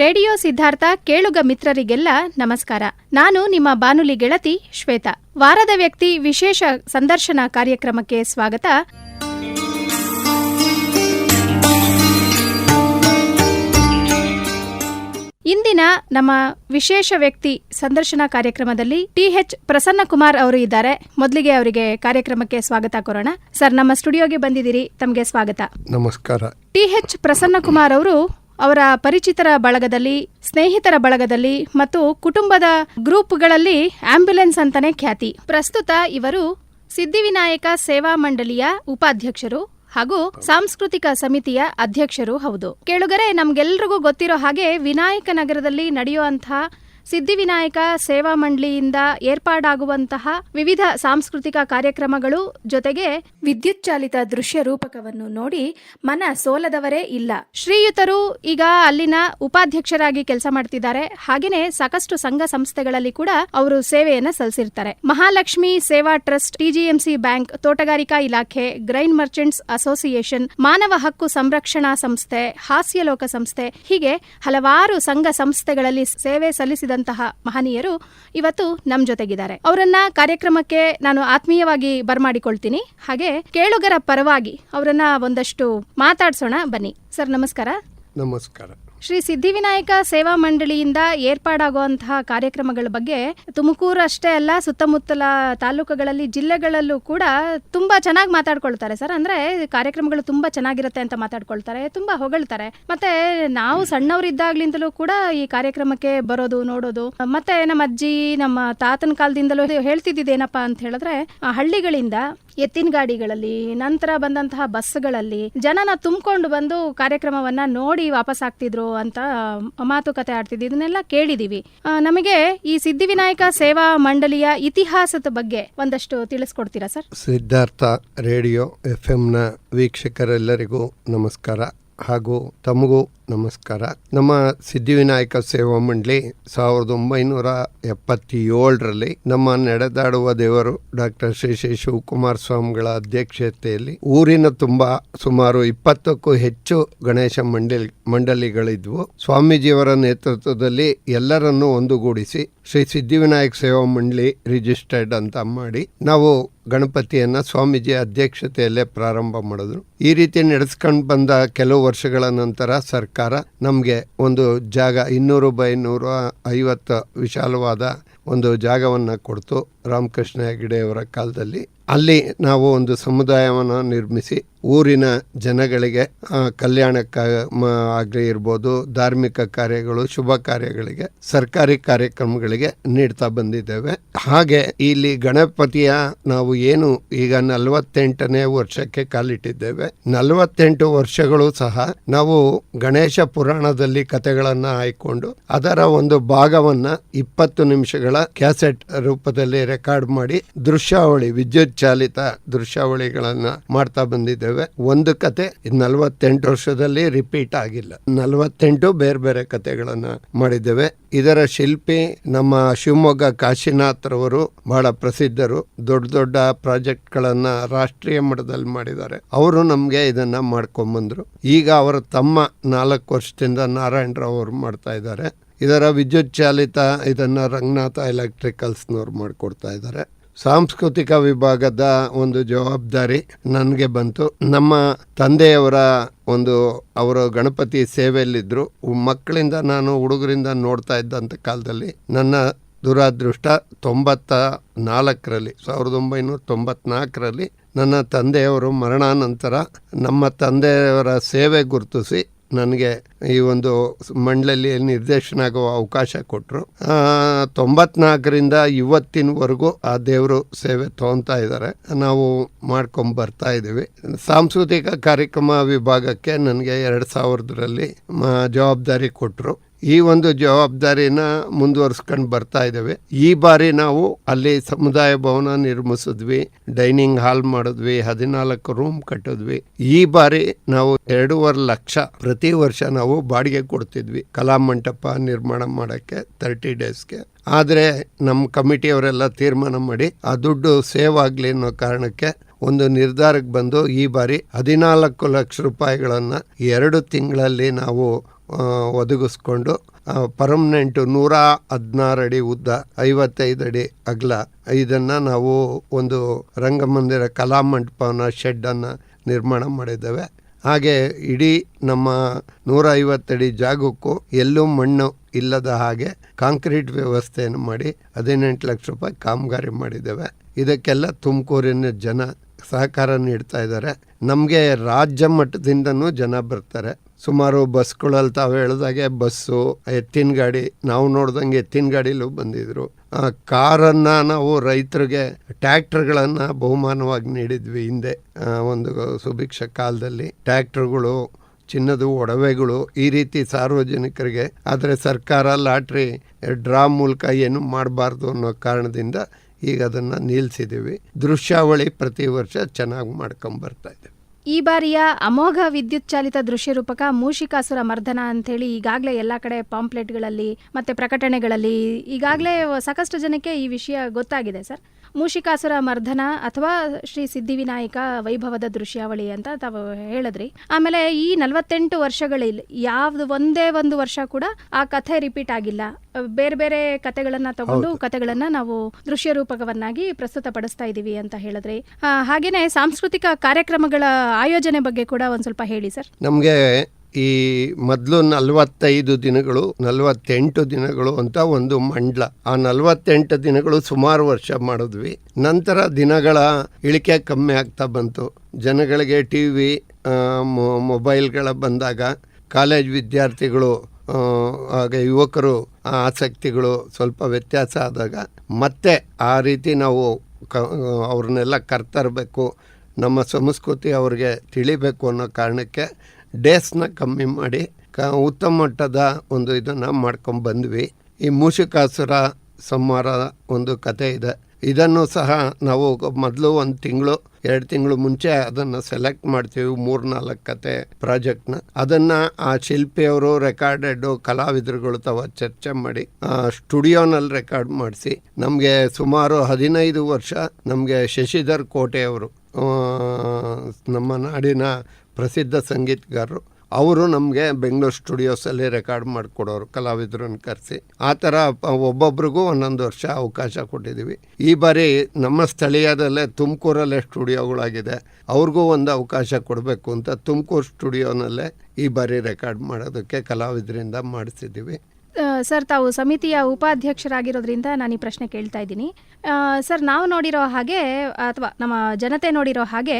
Radio Siddhartha ಕೇಳುಗ ಮಿತ್ರರಿಗೆಲ್ಲ ನಮಸ್ಕಾರ. ನಾನು ನಿಮ್ಮ ಬಾನುಲಿ ಗೆಳತಿ ಶ್ವೇತಾ. ವಾರದ ವ್ಯಕ್ತಿ ವಿಶೇಷ ಸಂದರ್ಶನ ಕಾರ್ಯಕ್ರಮಕ್ಕೆ ಸ್ವಾಗತ. ಇಂದಿನ ನಮ್ಮ ವಿಶೇಷ ವ್ಯಕ್ತಿ ಸಂದರ್ಶನ ಕಾರ್ಯಕ್ರಮದಲ್ಲಿ ಟಿಎಚ್ ಪ್ರಸನ್ನ ಕುಮಾರ್ ಅವರು ಇದ್ದಾರೆ. ಮೊದಲಿಗೆ ಅವರಿಗೆ ಕಾರ್ಯಕ್ರಮಕ್ಕೆ ಸ್ವಾಗತ ಕೋರೋಣ. ಸರ್ ನಮ್ಮ ಸ್ಟುಡಿಯೋಗೆ ಬಂದಿದ್ದೀರಿ. ತಮಗೆ ಸ್ವಾಗತ. ನಮಸ್ಕಾರ. ಟಿಎಚ್ ಪ್ರಸನ್ನ ಕುಮಾರ್ ಅವರು ಅವರ ಪರಿಚಿತರ ಬಳಗದಲ್ಲಿ, ಸ್ನೇಹಿತರ ಬಳಗದಲ್ಲಿ ಮತ್ತು ಕುಟುಂಬದ ಗ್ರೂಪ್ಗಳಲ್ಲಿ ಆಂಬ್ಯುಲೆನ್ಸ್ ಅಂತಾನೆ ಖ್ಯಾತಿ. ಪ್ರಸ್ತುತ ಇವರು ಸಿದ್ಧಿವಿನಾಯಕ ಸೇವಾ ಮಂಡಳಿಯ ಉಪಾಧ್ಯಕ್ಷರು ಹಾಗೂ ಸಾಂಸ್ಕೃತಿಕ ಸಮಿತಿಯ ಅಧ್ಯಕ್ಷರು ಹೌದು. ಕೇಳುಗರೆ, ನಮ್ಗೆಲ್ರಿಗೂ ಗೊತ್ತಿರೋ ಹಾಗೆ ವಿನಾಯಕ ನಗರದಲ್ಲಿ ನಡೆಯುವಂತಹ ಸಿದ್ಧಿವಿನಾಯಕ ಸೇವಾ ಮಂಡಳಿಯಿಂದ ಏರ್ಪಾಡಾಗುವಂತಹ ವಿವಿಧ ಸಾಂಸ್ಕೃತಿಕ ಕಾರ್ಯಕ್ರಮಗಳು ಜೊತೆಗೆ ವಿದ್ಯುತ್ ಚಾಲಿತ ದೃಶ್ಯ ರೂಪಕವನ್ನು ನೋಡಿ ಮನ ಸೋಲದವರೇ ಇಲ್ಲ. ಶ್ರೀಯುತರು ಈಗ ಅಲ್ಲಿನ ಉಪಾಧ್ಯಕ್ಷರಾಗಿ ಕೆಲಸ ಮಾಡ್ತಿದ್ದಾರೆ. ಹಾಗೇನೆ ಸಾಕಷ್ಟು ಸಂಘ ಸಂಸ್ಥೆಗಳಲ್ಲಿ ಕೂಡ ಅವರು ಸೇವೆಯನ್ನ ಸಲ್ಲಿಸಿರ್ತಾರೆ. ಮಹಾಲಕ್ಷ್ಮಿ ಸೇವಾ ಟ್ರಸ್ಟ್ ಟಿಜಿಎಂಸಿ ಬ್ಯಾಂಕ್, ತೋಟಗಾರಿಕಾ ಇಲಾಖೆ ಗ್ರೈನ್ ಮರ್ಚೆಂಟ್ಸ್ ಅಸೋಸಿಯೇಷನ್, ಮಾನವ ಹಕ್ಕು ಸಂರಕ್ಷಣಾ ಸಂಸ್ಥೆ, ಹಾಸ್ಯಲೋಕ ಸಂಸ್ಥೆ ಹೀಗೆ ಹಲವಾರು ಸಂಘ ಸಂಸ್ಥೆಗಳಲ್ಲಿ ಸೇವೆ ಸಲ್ಲಿಸಿದಂತಹ ಮಹನೀಯರು ಇವತ್ತು ನಮ್ಮ ಜೊತೆಗಿದ್ದಾರೆ. ಅವರನ್ನ ಕಾರ್ಯಕ್ರಮಕ್ಕೆ ನಾನು ಆತ್ಮೀಯವಾಗಿ ಬರ್ಮಾಡಿಕೊಳ್ತೀನಿ. ಹಾಗೆ ಕೇಳುಗರ ಪರವಾಗಿ ಅವರನ್ನ ಒಂದಷ್ಟು ಮಾತಾಡ್ಸೋಣ ಬನ್ನಿ. ಸರ್, ನಮಸ್ಕಾರ. ನಮಸ್ಕಾರ. ಶ್ರೀ ಸಿದ್ಧಿವಿನಾಯಕ ಸೇವಾ ಮಂಡಳಿಯಿಂದ ಏರ್ಪಾಡಾಗುವಂತಹ ಕಾರ್ಯಕ್ರಮಗಳ ಬಗ್ಗೆ ತುಮಕೂರು ಅಷ್ಟೇ ಅಲ್ಲ, ಸುತ್ತಮುತ್ತಲ ತಾಲೂಕುಗಳಲ್ಲಿ, ಜಿಲ್ಲೆಗಳಲ್ಲೂ ಕೂಡ ತುಂಬಾ ಚೆನ್ನಾಗಿ ಮಾತಾಡ್ಕೊಳ್ತಾರೆ ಸರ್. ಅಂದ್ರೆ ಕಾರ್ಯಕ್ರಮಗಳು ತುಂಬಾ ಚೆನ್ನಾಗಿರುತ್ತೆ ಅಂತ ಮಾತಾಡ್ಕೊಳ್ತಾರೆ, ತುಂಬಾ ಹೊಗಳ್ತಾರೆ. ಮತ್ತೆ ನಾವು ಸಣ್ಣವರಿದ್ದಾಗ್ಲಿಂದಲೂ ಕೂಡ ಈ ಕಾರ್ಯಕ್ರಮಕ್ಕೆ ಬರೋದು, ನೋಡೋದು. ಮತ್ತೆ ನಮ್ಮ ಅಜ್ಜಿ, ನಮ್ಮ ತಾತನ ಕಾಲದಿಂದಲೂ ಹೇಳ್ತಿದ್ದೇನಪ್ಪ ಅಂತ ಹೇಳಿದ್ರೆ ಹಳ್ಳಿಗಳಿಂದ ಎತ್ತಿನ ಗಾಡಿಗಳಲ್ಲಿ, ನಂತರ ಬಂದಂತಹ ಬಸ್ಗಳಲ್ಲಿ ಜನನ ತುಂಬಿಕೊಂಡು ಬಂದು ಕಾರ್ಯಕ್ರಮವನ್ನ ನೋಡಿ ವಾಪಸ್ ಆಗ್ತಿದ್ರು ಅಂತ ಮಾತುಕತೆ ಆಡ್ತಿದ್ವಿ. ಇದನ್ನೆಲ್ಲ ಕೇಳಿದೀವಿ. ನಮಗೆ ಈ ಸಿದ್ಧಿವಿನಾಯಕ ಸೇವಾ ಮಂಡಳಿಯ ಇತಿಹಾಸದ ಬಗ್ಗೆ ಒಂದಷ್ಟು ತಿಳಿಸ್ಕೊಡ್ತೀರಾ ಸರ್? ಸಿದ್ಧಾರ್ಥ ರೇಡಿಯೋ ಎಫ್ ಎಂನ ವೀಕ್ಷಕರೆಲ್ಲರಿಗೂ ನಮಸ್ಕಾರ ಹಾಗೂ ತಮಗೂ ನಮಸ್ಕಾರ. ನಮ್ಮ ಸಿದ್ಧಿವಿನಾಯಕ ಸೇವಾ ಮಂಡಳಿ ಸಾವಿರದ ಒಂಬೈನೂರ ಎಪ್ಪತ್ತೇಳರಲ್ಲಿ ನಮ್ಮ ನಡೆದಾಡುವ ದೇವರು ಡಾಕ್ಟರ್ ಶ್ರೀ ಶ್ರೀ ಶಿವಕುಮಾರ ಸ್ವಾಮಿಗಳ ಅಧ್ಯಕ್ಷತೆಯಲ್ಲಿ ಊರಿನ ತುಂಬಾ ಸುಮಾರು ಇಪ್ಪತ್ತಕ್ಕೂ ಹೆಚ್ಚು ಗಣೇಶ ಮಂಡಳಿ, ಮಂಡಳಿಗಳಿದ್ವು. ಸ್ವಾಮೀಜಿಯವರ ನೇತೃತ್ವದಲ್ಲಿ ಎಲ್ಲರನ್ನು ಒಂದುಗೂಡಿಸಿ ಶ್ರೀ ಸಿದ್ಧಿವಿನಾಯಕ ಸೇವಾ ಮಂಡಳಿ ರಿಜಿಸ್ಟರ್ಡ್ ಅಂತ ಮಾಡಿ ನಾವು ಗಣಪತಿಯನ್ನ ಸ್ವಾಮೀಜಿ ಅಧ್ಯಕ್ಷತೆಯಲ್ಲೇ ಪ್ರಾರಂಭ ಮಾಡಿದ್ರು. ಈ ರೀತಿ ನಡೆಸ್ಕೊಂಡು ಬಂದ ಕೆಲವು ವರ್ಷಗಳ ನಂತರ ಸರ್ಕಾರ ನಮಗೆ ಒಂದು ಜಾಗ ಇನ್ನೂರು ಬೈ ನೂರ ಐವತ್ತು ವಿಶಾಲವಾದ ಒಂದು ಜಾಗವನ್ನು ಕೊಡ್ತು ರಾಮಕೃಷ್ಣ ಹೆಗಡೆಯವರ ಕಾಲದಲ್ಲಿ. ಅಲ್ಲಿ ನಾವು ಒಂದು ಸಮುದಾಯವನ್ನು ನಿರ್ಮಿಸಿ ಊರಿನ ಜನಗಳಿಗೆ ಕಲ್ಯಾಣಕ್ಕ ಆಗ್ಲಿ ಇರ್ಬೋದು, ಧಾರ್ಮಿಕ ಕಾರ್ಯಗಳು, ಶುಭ ಕಾರ್ಯಗಳಿಗೆ, ಸರ್ಕಾರಿ ಕಾರ್ಯಕ್ರಮಗಳಿಗೆ ನೀಡ್ತಾ ಬಂದಿದ್ದೇವೆ. ಹಾಗೆ ಇಲ್ಲಿ ಗಣಪತಿಯ ನಾವು ಏನು ಈಗ ನಲವತ್ತೆಂಟನೇ ವರ್ಷಕ್ಕೆ ಕಾಲಿಟ್ಟಿದ್ದೇವೆ. ನಲವತ್ತೆಂಟು ವರ್ಷಗಳು ಸಹ ನಾವು ಗಣೇಶ ಪುರಾಣದಲ್ಲಿ ಕಥೆಗಳನ್ನ ಆಯ್ಕೊಂಡು ಅದರ ಒಂದು ಭಾಗವನ್ನ ಇಪ್ಪತ್ತು ನಿಮಿಷಗಳ ಕ್ಯಾಸೆಟ್ ರೂಪದಲ್ಲಿ ರೆಕಾರ್ಡ್ ಮಾಡಿ ದೃಶ್ಯಾವಳಿ, ವಿದ್ಯುತ್ ಚಾಲಿತ ದೃಶ್ಯಾವಳಿಗಳನ್ನ ಮಾಡ್ತಾ ಬಂದಿದ್ದೇವೆ. ಒಂದು ಕತೆ ನಲವತ್ತೆಂಟು ವರ್ಷದಲ್ಲಿ ರಿಪೀಟ್ ಆಗಿಲ್ಲ. ನಲವತ್ತೆಂಟು ಬೇರೆ ಬೇರೆ ಕತೆಗಳನ್ನ ಮಾಡಿದ್ದೇವೆ. ಇದರ ಶಿಲ್ಪಿ ನಮ್ಮ ಶಿವಮೊಗ್ಗ ಕಾಶಿನಾಥ್ ರವರು ಬಹಳ ಪ್ರಸಿದ್ಧರು. ದೊಡ್ಡ ದೊಡ್ಡ ಪ್ರಾಜೆಕ್ಟ್ ಗಳನ್ನ ರಾಷ್ಟ್ರೀಯ ಮಟ್ಟದಲ್ಲಿ ಮಾಡಿದ್ದಾರೆ. ಅವರು ನಮ್ಗೆ ಇದನ್ನ ಮಾಡ್ಕೊಂಬಂದ್ರು. ಈಗ ಅವರ ತಮ್ಮ ನಾಲ್ಕು ವರ್ಷದಿಂದ ನಾರಾಯಣ್ ರಾವ್ ಅವರು ಮಾಡ್ತಾ ಇದ್ದಾರೆ. ಇದರ ವಿದ್ಯುತ್ ಚಾಲಿತ ಇದನ್ನ ರಂಗನಾಥ ಎಲೆಕ್ಟ್ರಿಕಲ್ಸ್ನವ್ರು ಮಾಡಿಕೊಡ್ತಾ ಇದ್ದಾರೆ ಸಾಂಸ್ಕೃತಿಕ ವಿಭಾಗದ ಒಂದು ಜವಾಬ್ದಾರಿ ನನಗೆ ಬಂತು. ನಮ್ಮ ತಂದೆಯವರ ಒಂದು ಅವರು ಗಣಪತಿ ಸೇವೆಯಲ್ಲಿದ್ದರು ಮಕ್ಕಳಿಂದ ನಾನು ಹುಡುಗರಿಂದ ನೋಡ್ತಾ ಇದ್ದಂಥ ಕಾಲದಲ್ಲಿ ನನ್ನ ದುರಾದೃಷ್ಟ ತೊಂಬತ್ತ ನಾಲ್ಕರಲ್ಲಿ, ಸಾವಿರದ ಒಂಬೈನೂರ ತೊಂಬತ್ನಾಲ್ಕರಲ್ಲಿ ನನ್ನ ತಂದೆಯವರು ಮರಣಾನಂತರ ನಮ್ಮ ತಂದೆಯವರ ಸೇವೆ ಗುರುತಿಸಿ ನನಗೆ ಈ ಒಂದು ಮಂಡಳಿಯಲ್ಲಿ ನಿರ್ದೇಶನ ಆಗುವ ಅವಕಾಶ ಕೊಟ್ಟರು ತೊಂಬತ್ನಾಲ್ಕರಿಂದ ಇವತ್ತಿನವರೆಗೂ ಆ ದೇವರು ಸೇವೆ ತಗೊತಾ ಇದ್ದಾರೆ. ನಾವು ಮಾಡ್ಕೊಂಡು ಬರ್ತಾ ಇದ್ದೀವಿ. ಸಾಂಸ್ಕೃತಿಕ ಕಾರ್ಯಕ್ರಮ ವಿಭಾಗಕ್ಕೆ ನನಗೆ ಎರಡು ಸಾವಿರದರಲ್ಲಿ ಜವಾಬ್ದಾರಿ ಕೊಟ್ಟರು ಈ ಒಂದು ಜವಾಬ್ದಾರಿನ ಮುಂದುವರ್ಸ್ಕೊಂಡು ಬರ್ತಾ ಇದ್ದೇವೆ. ಈ ಬಾರಿ ನಾವು ಅಲ್ಲಿ ಸಮುದಾಯ ಭವನ ನಿರ್ಮಿಸಿದ್ವಿ, ಡೈನಿಂಗ್ ಹಾಲ್ ಮಾಡಿದ್ವಿ, ಹದಿನಾಲ್ಕು ರೂಮ್ ಕಟ್ಟಿದ್ವಿ. ಈ ಬಾರಿ ನಾವು ಎರಡೂವರೆ ಲಕ್ಷ ಪ್ರತಿ ವರ್ಷ ನಾವು ಬಾಡಿಗೆ ಕೊಡ್ತಿದ್ವಿ. ಕಲಾ ಮಂಟಪ ನಿರ್ಮಾಣ ಮಾಡಕ್ಕೆ ತರ್ಟಿ ಡೇಸ್ಗೆ ಆದರೆ ನಮ್ಮ ಕಮಿಟಿಯವರೆಲ್ಲ ತೀರ್ಮಾನ ಮಾಡಿ ಆ ದುಡ್ಡು ಸೇವ್ ಆಗಲಿ ಅನ್ನೋ ಕಾರಣಕ್ಕೆ ಒಂದು ನಿರ್ಧಾರಕ್ಕೆ ಬಂದು ಈ ಬಾರಿ ಹದಿನಾಲ್ಕು ಲಕ್ಷ ರೂಪಾಯಿಗಳನ್ನು ಎರಡು ತಿಂಗಳಲ್ಲಿ ನಾವು ಒದಗಿಸ್ಕೊಂಡು ಪರ್ಮನೆಂಟ್ ನೂರ ಹದಿನಾರು ಅಡಿ ಉದ್ದ, ಐವತ್ತೈದು ಅಡಿ ಅಗಲ. ಇದನ್ನು ನಾವು ಒಂದು ರಂಗಮಂದಿರ ಕಲಾಮಂಟಪನ ಶೆಡ್ಡನ್ನು ನಿರ್ಮಾಣ ಮಾಡಿದ್ದೇವೆ. ಹಾಗೆ ಇಡೀ ನಮ್ಮ ನೂರ ಐವತ್ತಡಿ ಜಾಗಕ್ಕೂ ಎಲ್ಲೂ ಮಣ್ಣು ಇಲ್ಲದ ಹಾಗೆ ಕಾಂಕ್ರೀಟ್ ವ್ಯವಸ್ಥೆಯನ್ನು ಮಾಡಿ ಹದಿನೆಂಟು ಲಕ್ಷ ರೂಪಾಯಿ ಕಾಮಗಾರಿ ಮಾಡಿದ್ದೇವೆ. ಇದಕ್ಕೆಲ್ಲ ತುಮಕೂರಿನ ಜನ ಸಹಕಾರ ನೀಡ್ತಾ ಇದ್ದಾರೆ. ನಮಗೆ ರಾಜ್ಯ ಮಟ್ಟದಿಂದನೂ ಜನ ಬರ್ತಾರೆ. ಸುಮಾರು ಬಸ್ಗಳಲ್ಲಿ ತಾವು ಹೇಳ್ದಾಗೆ ಬಸ್ಸು, ಎತ್ತಿನ ಗಾಡಿ, ನಾವು ನೋಡ್ದಂಗೆ ಎತ್ತಿನ ಗಾಡಿಲೂ ಬಂದಿದ್ರು. ಕಾರನ್ನ ನಾವು ರೈತರಿಗೆ, ಟ್ಯಾಕ್ಟರ್ಗಳನ್ನು ಬಹುಮಾನವಾಗಿ ನೀಡಿದ್ವಿ ಹಿಂದೆ. ಒಂದು ಸುಭಿಕ್ಷ ಕಾಲದಲ್ಲಿ ಟ್ಯಾಕ್ಟರ್ಗಳು, ಚಿನ್ನದ ಒಡವೆಗಳು ಈ ರೀತಿ ಸಾರ್ವಜನಿಕರಿಗೆ, ಆದರೆ ಸರ್ಕಾರ ಲಾಟ್ರಿ ಡ್ರಾ ಮೂಲಕ ಏನು ಮಾಡಬಾರ್ದು ಅನ್ನೋ ಕಾರಣದಿಂದ ಈಗ ಅದನ್ನು ನಿಲ್ಲಿಸಿದ್ದೀವಿ ದೃಶ್ಯಾವಳಿ ಪ್ರತಿ ವರ್ಷ ಚೆನ್ನಾಗಿ ಮಾಡ್ಕೊಂಬರ್ತಾ ಇದ್ದೀವಿ ಈ ಬಾರಿಯ ಅಮೋಘ ವಿದ್ಯುತ್ ಚಾಲಿತ ದೃಶ್ಯ ರೂಪಕ ಮೂಷಿಕಾಸುರ ಮರ್ದನ ಅಂತೇಳಿ ಈಗಾಗಲೇ ಎಲ್ಲ ಕಡೆ ಪಾಂಪ್ಲೆಟ್ಗಳಲ್ಲಿ ಮತ್ತೆ ಪ್ರಕಟಣೆಗಳಲ್ಲಿ ಈಗಾಗಲೇ ಸಾಕಷ್ಟು ಜನಕ್ಕೆ ಈ ವಿಷಯ ಗೊತ್ತಾಗಿದೆ, ಸರ್. ಮೂಷಿಕಾಸುರ ಮರ್ಧನ ಅಥವಾ ಶ್ರೀ ಸಿದ್ಧಿವಿನಾಯಕ ವೈಭವದ ದೃಶ್ಯಾವಳಿ ಅಂತ ತಾವು ಹೇಳಿದ್ರಿ. ಆಮೇಲೆ ಈ ನಲವತ್ತೆಂಟು ವರ್ಷಗಳಲ್ಲಿ ಯಾವ್ದು ಒಂದೇ ಒಂದು ವರ್ಷ ಕೂಡ ಆ ಕಥೆ ರಿಪೀಟ್ ಆಗಿಲ್ಲ. ಬೇರೆ ಬೇರೆ ಕಥೆಗಳನ್ನ ತಗೊಂಡು ಕಥೆಗಳನ್ನ ನಾವು ದೃಶ್ಯ ರೂಪಕವನ್ನಾಗಿ ಪ್ರಸ್ತುತಪಡಿಸ್ತಾ ಇದ್ದೀವಿ ಅಂತ ಹೇಳಿದ್ರಿ. ಹಾಗೇನೆ ಸಾಂಸ್ಕೃತಿಕ ಕಾರ್ಯಕ್ರಮಗಳ ಆಯೋಜನೆ ಬಗ್ಗೆ ಕೂಡ ಒಂದ್ ಸ್ವಲ್ಪ ಹೇಳಿ ಸರ್. ನಮಗೆ ಈ ಮೊದಲು ನಲವತ್ತೈದು ದಿನಗಳು, ನಲವತ್ತೆಂಟು ದಿನಗಳು ಅಂತ ಒಂದು ಮಂಡಲ. ಆ ನಲವತ್ತೆಂಟು ದಿನಗಳು ಸುಮಾರು ವರ್ಷ ಮಾಡಿದ್ವಿ. ನಂತರ ದಿನಗಳ ಇಳಿಕೆ ಕಮ್ಮಿ ಆಗ್ತಾ ಬಂತು. ಜನಗಳಿಗೆ ಟಿ ವಿ ಮೊಬೈಲ್ಗಳ ಬಂದಾಗ ಕಾಲೇಜ್ ವಿದ್ಯಾರ್ಥಿಗಳು ಆಗ ಯುವಕರು ಆಸಕ್ತಿಗಳು ಸ್ವಲ್ಪ ವ್ಯತ್ಯಾಸ ಆದಾಗ ಮತ್ತೆ ಆ ರೀತಿ ನಾವು ಕ, ಅವ್ರನ್ನೆಲ್ಲ ಕರ್ತರಬೇಕು ನಮ್ಮ ಸಂಸ್ಕೃತಿ ಅವ್ರಿಗೆ ತಿಳಿಬೇಕು ಅನ್ನೋ ಕಾರಣಕ್ಕೆ ಡೇಸ್ನ ಕಮ್ಮಿ ಮಾಡಿ ಕ ಉತ್ತಮ ಮಟ್ಟದ ಒಂದು ಇದನ್ನು ಮಾಡ್ಕೊಂಡು ಬಂದ್ವಿ. ಈ ಮೂಷಿಕಾಸುರ ಸಂಹಾರ ಒಂದು ಕತೆ ಇದೆ. ಇದನ್ನು ಸಹ ನಾವು ಮೊದಲು ಒಂದು ತಿಂಗಳು, ಎರಡು ತಿಂಗಳು ಮುಂಚೆ ಅದನ್ನು ಸೆಲೆಕ್ಟ್ ಮಾಡ್ತೀವಿ ಮೂರು ನಾಲ್ಕು ಕತೆ ಪ್ರಾಜೆಕ್ಟ್ನ. ಅದನ್ನು ಆ ಶಿಲ್ಪಿಯವರು, ರೆಕಾರ್ಡೆಡ್ ಕಲಾವಿದರುಗಳು ತವ ಚರ್ಚೆ ಮಾಡಿ ಸ್ಟುಡಿಯೋನಲ್ಲಿ ರೆಕಾರ್ಡ್ ಮಾಡಿಸಿ, ನಮಗೆ ಸುಮಾರು ಹದಿನೈದು ವರ್ಷ ನಮಗೆ ಶಶಿಧರ್ ಕೋಟೆಯವರು ನಮ್ಮ ನಾಡಿನ ಪ್ರಸಿದ್ಧ ಸಂಗೀತಗಾರರು. ಅವರು ನಮಗೆ ಬೆಂಗಳೂರು ಸ್ಟುಡಿಯೋಸಲ್ಲಿ ರೆಕಾರ್ಡ್ ಮಾಡಿಕೊಡೋರು ಕಲಾವಿದರನ್ನು ಕರೆಸಿ. ಆ ಥರ ಒಬ್ಬೊಬ್ರಿಗೂ ಒಂದೊಂದು ವರ್ಷ ಅವಕಾಶ ಕೊಟ್ಟಿದ್ದೀವಿ ಈ ಬಾರಿ ನಮ್ಮ ಸ್ಥಳೀಯದಲ್ಲೇ ತುಮಕೂರಲ್ಲೇ ಸ್ಟುಡಿಯೋಗಳಾಗಿದೆ. ಅವ್ರಿಗೂ ಒಂದು ಅವಕಾಶ ಕೊಡಬೇಕು ಅಂತ ತುಮಕೂರು ಸ್ಟುಡಿಯೋನಲ್ಲೇ ಈ ಬಾರಿ ರೆಕಾರ್ಡ್ ಮಾಡೋದಕ್ಕೆ ಕಲಾವಿದರಿಂದ ಮಾಡಿಸಿದ್ದೀವಿ ಸರ್, ತಾವು ಸಮಿತಿಯ ಉಪಾಧ್ಯಕ್ಷರಾಗಿರೋದ್ರಿಂದ ನಾನು ಈ ಪ್ರಶ್ನೆ ಕೇಳ್ತಾ ಇದ್ದೀನಿ. ಸರ್, ನಾವು ನೋಡಿರೋ ಹಾಗೆ, ಅಥವಾ ನಮ್ಮ ಜನತೆ ನೋಡಿರೋ ಹಾಗೆ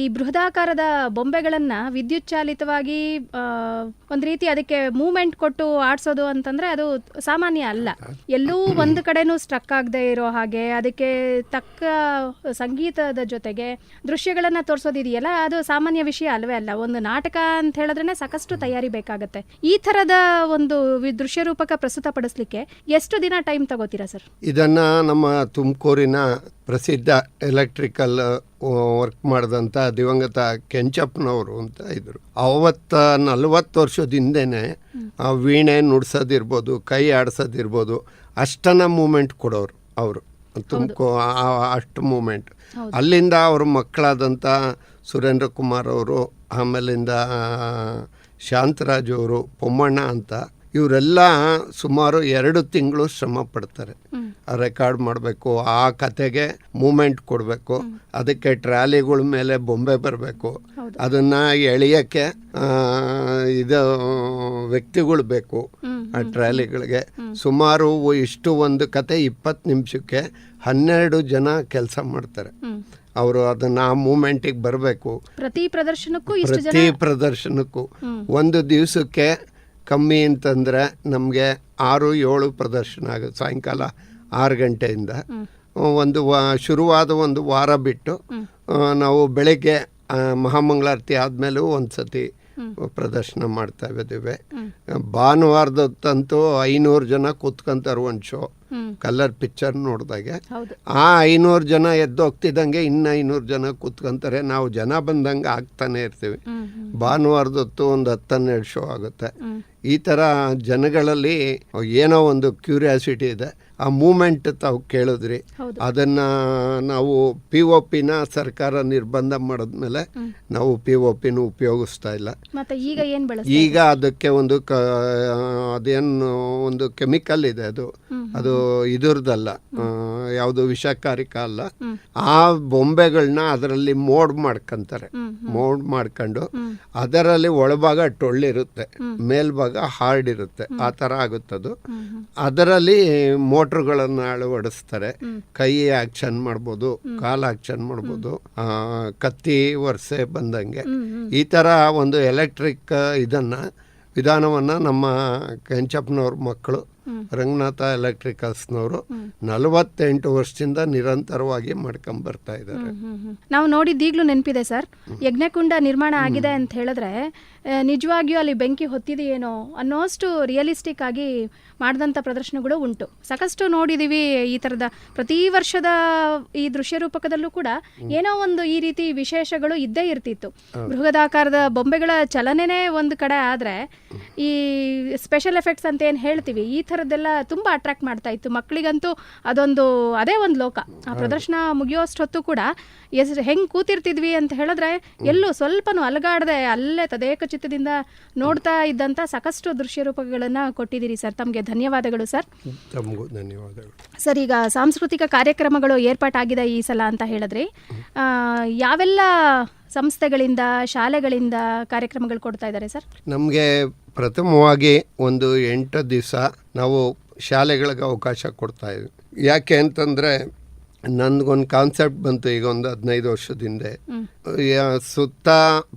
ಈ ಬೃಹದಾಕಾರದ ಬೊಂಬೆಗಳನ್ನು ವಿದ್ಯುತ್ ಚಾಲಿತವಾಗಿ ಒಂದು ರೀತಿ ಅದಕ್ಕೆ ಮೂಮೆಂಟ್ ಕೊಟ್ಟು ಆಡಿಸೋದು ಅಂತಂದರೆ ಅದು ಸಾಮಾನ್ಯ ಅಲ್ಲ. ಎಲ್ಲೂ ಒಂದು ಕಡೆನೂ ಸ್ಟ್ರಕ್ ಆಗದೆ ಇರೋ ಹಾಗೆ, ಅದಕ್ಕೆ ತಕ್ಕ ಸಂಗೀತದ ಜೊತೆಗೆ ದೃಶ್ಯಗಳನ್ನು ತೋರಿಸೋದಿದೆಯಲ್ಲ ಅದು ಸಾಮಾನ್ಯ ವಿಷಯ ಅಲ್ವೇ ಅಲ್ಲ. ಒಂದು ನಾಟಕ ಅಂತ ಹೇಳಿದ್ರೆ ಸಾಕಷ್ಟು ತಯಾರಿ ಬೇಕಾಗುತ್ತೆ. ಈ ಥರದ ಒಂದು ದೃಶ್ಯ ರೂಪಕ ಪ್ರಸ್ತುತಪಡಿಸಲಿಕ್ಕೆ ಎಷ್ಟು ದಿನ ಟೈಮ್ ತಗೋತೀರಾ ಸರ್? ಇದನ್ನ ನಮ್ಮ ತುಮಕೂರಿನ ಪ್ರಸಿದ್ಧ ಎಲೆಕ್ಟ್ರಿಕಲ್ ವರ್ಕ್ ಮಾಡಿದಂಥ ದಿವಂಗತ ಕೆಂಚಪ್ಪನವರು ಅಂತ ಇದ್ರು. ಅವತ್ತ ನಲವತ್ತು ವರ್ಷದ ಹಿಂದೆನೆ ಆ ವೀಣೆ ನುಡ್ಸೋದಿರ್ಬೋದು ಕೈ ಆಡಿಸೋದಿರ್ಬೋದು ಅಷ್ಟನ ಮೂಮೆಂಟ್ ಕೊಡೋರು ಅವರು. ತುಮಕೂ ಅಷ್ಟು ಮೂಮೆಂಟ್ ಅಲ್ಲಿಂದ ಅವ್ರ ಮಕ್ಕಳಾದಂಥ ಸುರೇಂದ್ರ ಕುಮಾರ್ ಅವರು ಆಮೇಲಿಂದ ಶಾಂತರಾಜ್ ಅವರು ಪೊಮ್ಮಣ್ಣ ಅಂತ ಇವರೆಲ್ಲ ಸುಮಾರು ಎರಡು ತಿಂಗಳು ಶ್ರಮ ಪಡ್ತಾರೆ. ರೆಕಾರ್ಡ್ ಮಾಡಬೇಕು ಆ ಕತೆಗೆ ಮೂಮೆಂಟ್ ಕೊಡಬೇಕು ಅದಕ್ಕೆ ಟ್ರಾಲಿಗಳ ಮೇಲೆ ಬೊಂಬೆ ಬರಬೇಕು. ಅದನ್ನು ಎಳೆಯೋಕ್ಕೆ ಇದು ವ್ಯಕ್ತಿಗಳು ಬೇಕು ಆ ಟ್ರಾಲಿಗಳಿಗೆ. ಸುಮಾರು ಇಷ್ಟು ಒಂದು ಕತೆ ಇಪ್ಪತ್ತು ನಿಮಿಷಕ್ಕೆ ಹನ್ನೆರಡು ಜನ ಕೆಲಸ ಮಾಡ್ತಾರೆ. ಅವರು ಅದನ್ನ ಆ ಮೂಮೆಂಟಿಗೆ ಬರಬೇಕು. ಪ್ರತಿ ಪ್ರದರ್ಶನಕ್ಕೂ ಪ್ರತಿ ಪ್ರದರ್ಶನಕ್ಕೂ. ಒಂದು ದಿವಸಕ್ಕೆ ಕಮ್ಮಿ ಅಂತಂದರೆ ನಮಗೆ ಆರು ಏಳು ಪ್ರದರ್ಶನ ಆಗುತ್ತೆ ಸಾಯಂಕಾಲ ಆರು ಗಂಟೆಯಿಂದ. ಒಂದು ವಾ ಶುರುವಾದ ಒಂದು ವಾರ ಬಿಟ್ಟು ನಾವು ಬೆಳಗ್ಗೆ ಮಹಾಮಂಗಳಾರತಿ ಆದಮೇಲೂ ಒಂದು ಸತಿ ಪ್ರದರ್ಶನ ಮಾಡ್ತಾ ಇದ್ದೀವಿ. ಭಾನುವಾರದತ್ತಂತೂ ಐನೂರು ಜನ ಕೂತ್ಕೊಂತಾರೆ ಒಂದು ಶೋ. Colour picture ನೋಡಿದಾಗೆ. ಆ ಐನೂರು ಜನ ಎದ್ದೋಗ್ತಿದ್ದಂಗೆ ಇನ್ನು ಐನೂರು ಜನ ಕೂತ್ಕೊಂತಾರೆ. ನಾವು ಜನ ಬಂದಂಗೆ ಆಗ್ತಾನೆ ಇರ್ತೀವಿ. ಭಾನುವಾರದೊತ್ತು ಒಂದು ಹತ್ತನ್ನೆರಡು ಶೋ ಆಗುತ್ತೆ. ಈ ಥರ ಜನಗಳಲ್ಲಿ ಏನೋ ಒಂದು ಕ್ಯೂರಿಯಾಸಿಟಿ ಇದೆ. ಆ ಮೂಮೆಂಟ್ ತಾವು ಕೇಳಿದ್ರಿ. ಅದನ್ನು ನಾವು ಪಿ ಒ ಪಿನ ಸರ್ಕಾರ ನಿರ್ಬಂಧ ಮಾಡಿದ್ಮೇಲೆ ನಾವು ಪಿ ಒ ಪಿನ ಉಪಯೋಗಿಸ್ತಾ ಇಲ್ಲ. ಮತ್ತೆ ಈಗ ಏನು ಈಗ ಅದಕ್ಕೆ ಒಂದು ಕ ಅದೇನು ಒಂದು ಕೆಮಿಕಲ್ ಇದೆ ಅದು. ಅದು ಇದರದಲ್ಲ ಯಾವುದು ವಿಷಕಾರಿಕ ಅಲ್ಲ. ಆ ಬೊಂಬೆಗಳನ್ನ ಅದರಲ್ಲಿ ಮೋಡ್ ಮಾಡ್ಕೊಂತಾರೆ. ಮೋಡ್ ಮಾಡ್ಕೊಂಡು ಅದರಲ್ಲಿ ಒಳಭಾಗ ಟೊಳ್ಳಿರುತ್ತೆ ಮೇಲ್ಭಾಗ ಹಾರ್ಡ್ ಇರುತ್ತೆ ಆ ಥರ ಆಗುತ್ತದು. ಅದರಲ್ಲಿ ಮೋಟ್ರುಗಳನ್ನು ಅಳವಡಿಸ್ತಾರೆ. ಕೈ ಆಕ್ಷನ್ ಮಾಡ್ಬೋದು ಕಾಲ್ ಆಕ್ಷನ್ ಮಾಡ್ಬೋದು ಕತ್ತಿ ವರ್ಷೆ ಬಂದಂಗೆ. ಈ ಥರ ಒಂದು ಎಲೆಕ್ಟ್ರಿಕ್ ಇದನ್ನ ವಿಧಾನವನ್ನು ನಮ್ಮ ಕೆಂಚಪ್ಪನವ್ರ ಮಕ್ಕಳು ರಂಗನಾಥ ಎಲೆಕ್ಟ್ರಿಕಲ್ಸ್ನವರು ನಲವತ್ತೆಂಟು ವರ್ಷದಿಂದ ನಿರಂತರವಾಗಿ ಮಾಡ್ಕೊಂಡ್ ಬರ್ತಾ ಇದ್ದಾರೆ. ನಾವು ನೋಡಿದ್ದೀಗ್ಲೂ ನೆನಪಿದೆ ಸರ್. ಯಜ್ಞಕುಂಡ ನಿರ್ಮಾಣ ಆಗಿದೆ ಅಂತ ಹೇಳಿದ್ರೆ ನಿಜವಾಗಿಯೂ ಅಲ್ಲಿ ಬೆಂಕಿ ಹೊತ್ತಿದೆಯೇನೋ ಅನ್ನೋಷ್ಟು ರಿಯಲಿಸ್ಟಿಕ್ ಆಗಿ ಮಾಡಿದಂಥ ಪ್ರದರ್ಶನಗಳು ಉಂಟು. ಸಾಕಷ್ಟು ನೋಡಿದ್ದೀವಿ ಈ ಥರದ ಪ್ರತಿ ವರ್ಷದ ಈ ದೃಶ್ಯ ರೂಪಕದಲ್ಲೂ ಕೂಡ ಏನೋ ಒಂದು ಈ ರೀತಿ ವಿಶೇಷಗಳು ಇದ್ದೇ ಇರ್ತಿತ್ತು. ಬೃಹದಾಕಾರದ ಬೊಂಬೆಗಳ ಚಲನೆನೇ ಒಂದು ಕಡೆ ಆದರೆ ಈ ಸ್ಪೆಷಲ್ ಎಫೆಕ್ಟ್ಸ್ ಅಂತ ಏನು ಹೇಳ್ತೀವಿ ಈ ಥರದ್ದೆಲ್ಲ ತುಂಬ ಅಟ್ರಾಕ್ಟ್ ಮಾಡ್ತಾ ಇತ್ತು. ಮಕ್ಕಳಿಗಂತೂ ಅದೊಂದು ಅದೇ ಒಂದು ಲೋಕ. ಆ ಪ್ರದರ್ಶನ ಮುಗಿಯೋಷ್ಟೊತ್ತು ಕೂಡ ಎಸ್ ಹೆಂಗೆ ಕೂತಿರ್ತಿದ್ವಿ ಅಂತ ಹೇಳಿದ್ರೆ ಎಲ್ಲೂ ಸ್ವಲ್ಪನೂ ಅಲಗಾಡದೆ ಅಲ್ಲೇ ತದೇಕ ಚಿತ್ತದಿಂದ ನೋಡ್ತಾ ಇದ್ದಂಥ ಸಾಕಷ್ಟು ದೃಶ್ಯ ರೂಪಗಳನ್ನು ಕೊಟ್ಟಿದ್ದೀರಿ ಸರ್. ತಮಗೆ ಧನ್ಯವಾದಗಳು ಸರ್. ತಮಗೂ ಧನ್ಯವಾದಗಳು. ಸರ್ ಈಗ ಸಾಂಸ್ಕೃತಿಕ ಕಾರ್ಯಕ್ರಮಗಳು ಏರ್ಪಾಟಾಗಿದೆ ಈ ಸಲ ಅಂತ ಹೇಳಿದ್ರಿ ಯಾವೆಲ್ಲ ಸಂಸ್ಥೆಗಳಿಂದ ಶಾಲೆಗಳಿಂದ ಕಾರ್ಯಕ್ರಮಗಳು ಕೊಡ್ತಾ ಇದ್ದಾರೆ ಸರ್? ನಮಗೆ ಪ್ರಥಮವಾಗಿ ಒಂದು ಎಂಟು ದಿವಸ ನಾವು ಶಾಲೆಗಳಿಗೆ ಅವಕಾಶ ಕೊಡ್ತಾ ಇದ್ವಿ. ಯಾಕೆ ಅಂತಂದರೆ ನನಗೊಂದು ಕಾನ್ಸೆಪ್ಟ್ ಬಂತು ಈಗ ಒಂದು ಹದಿನೈದು ವರ್ಷದಿಂದ ಸುತ್ತ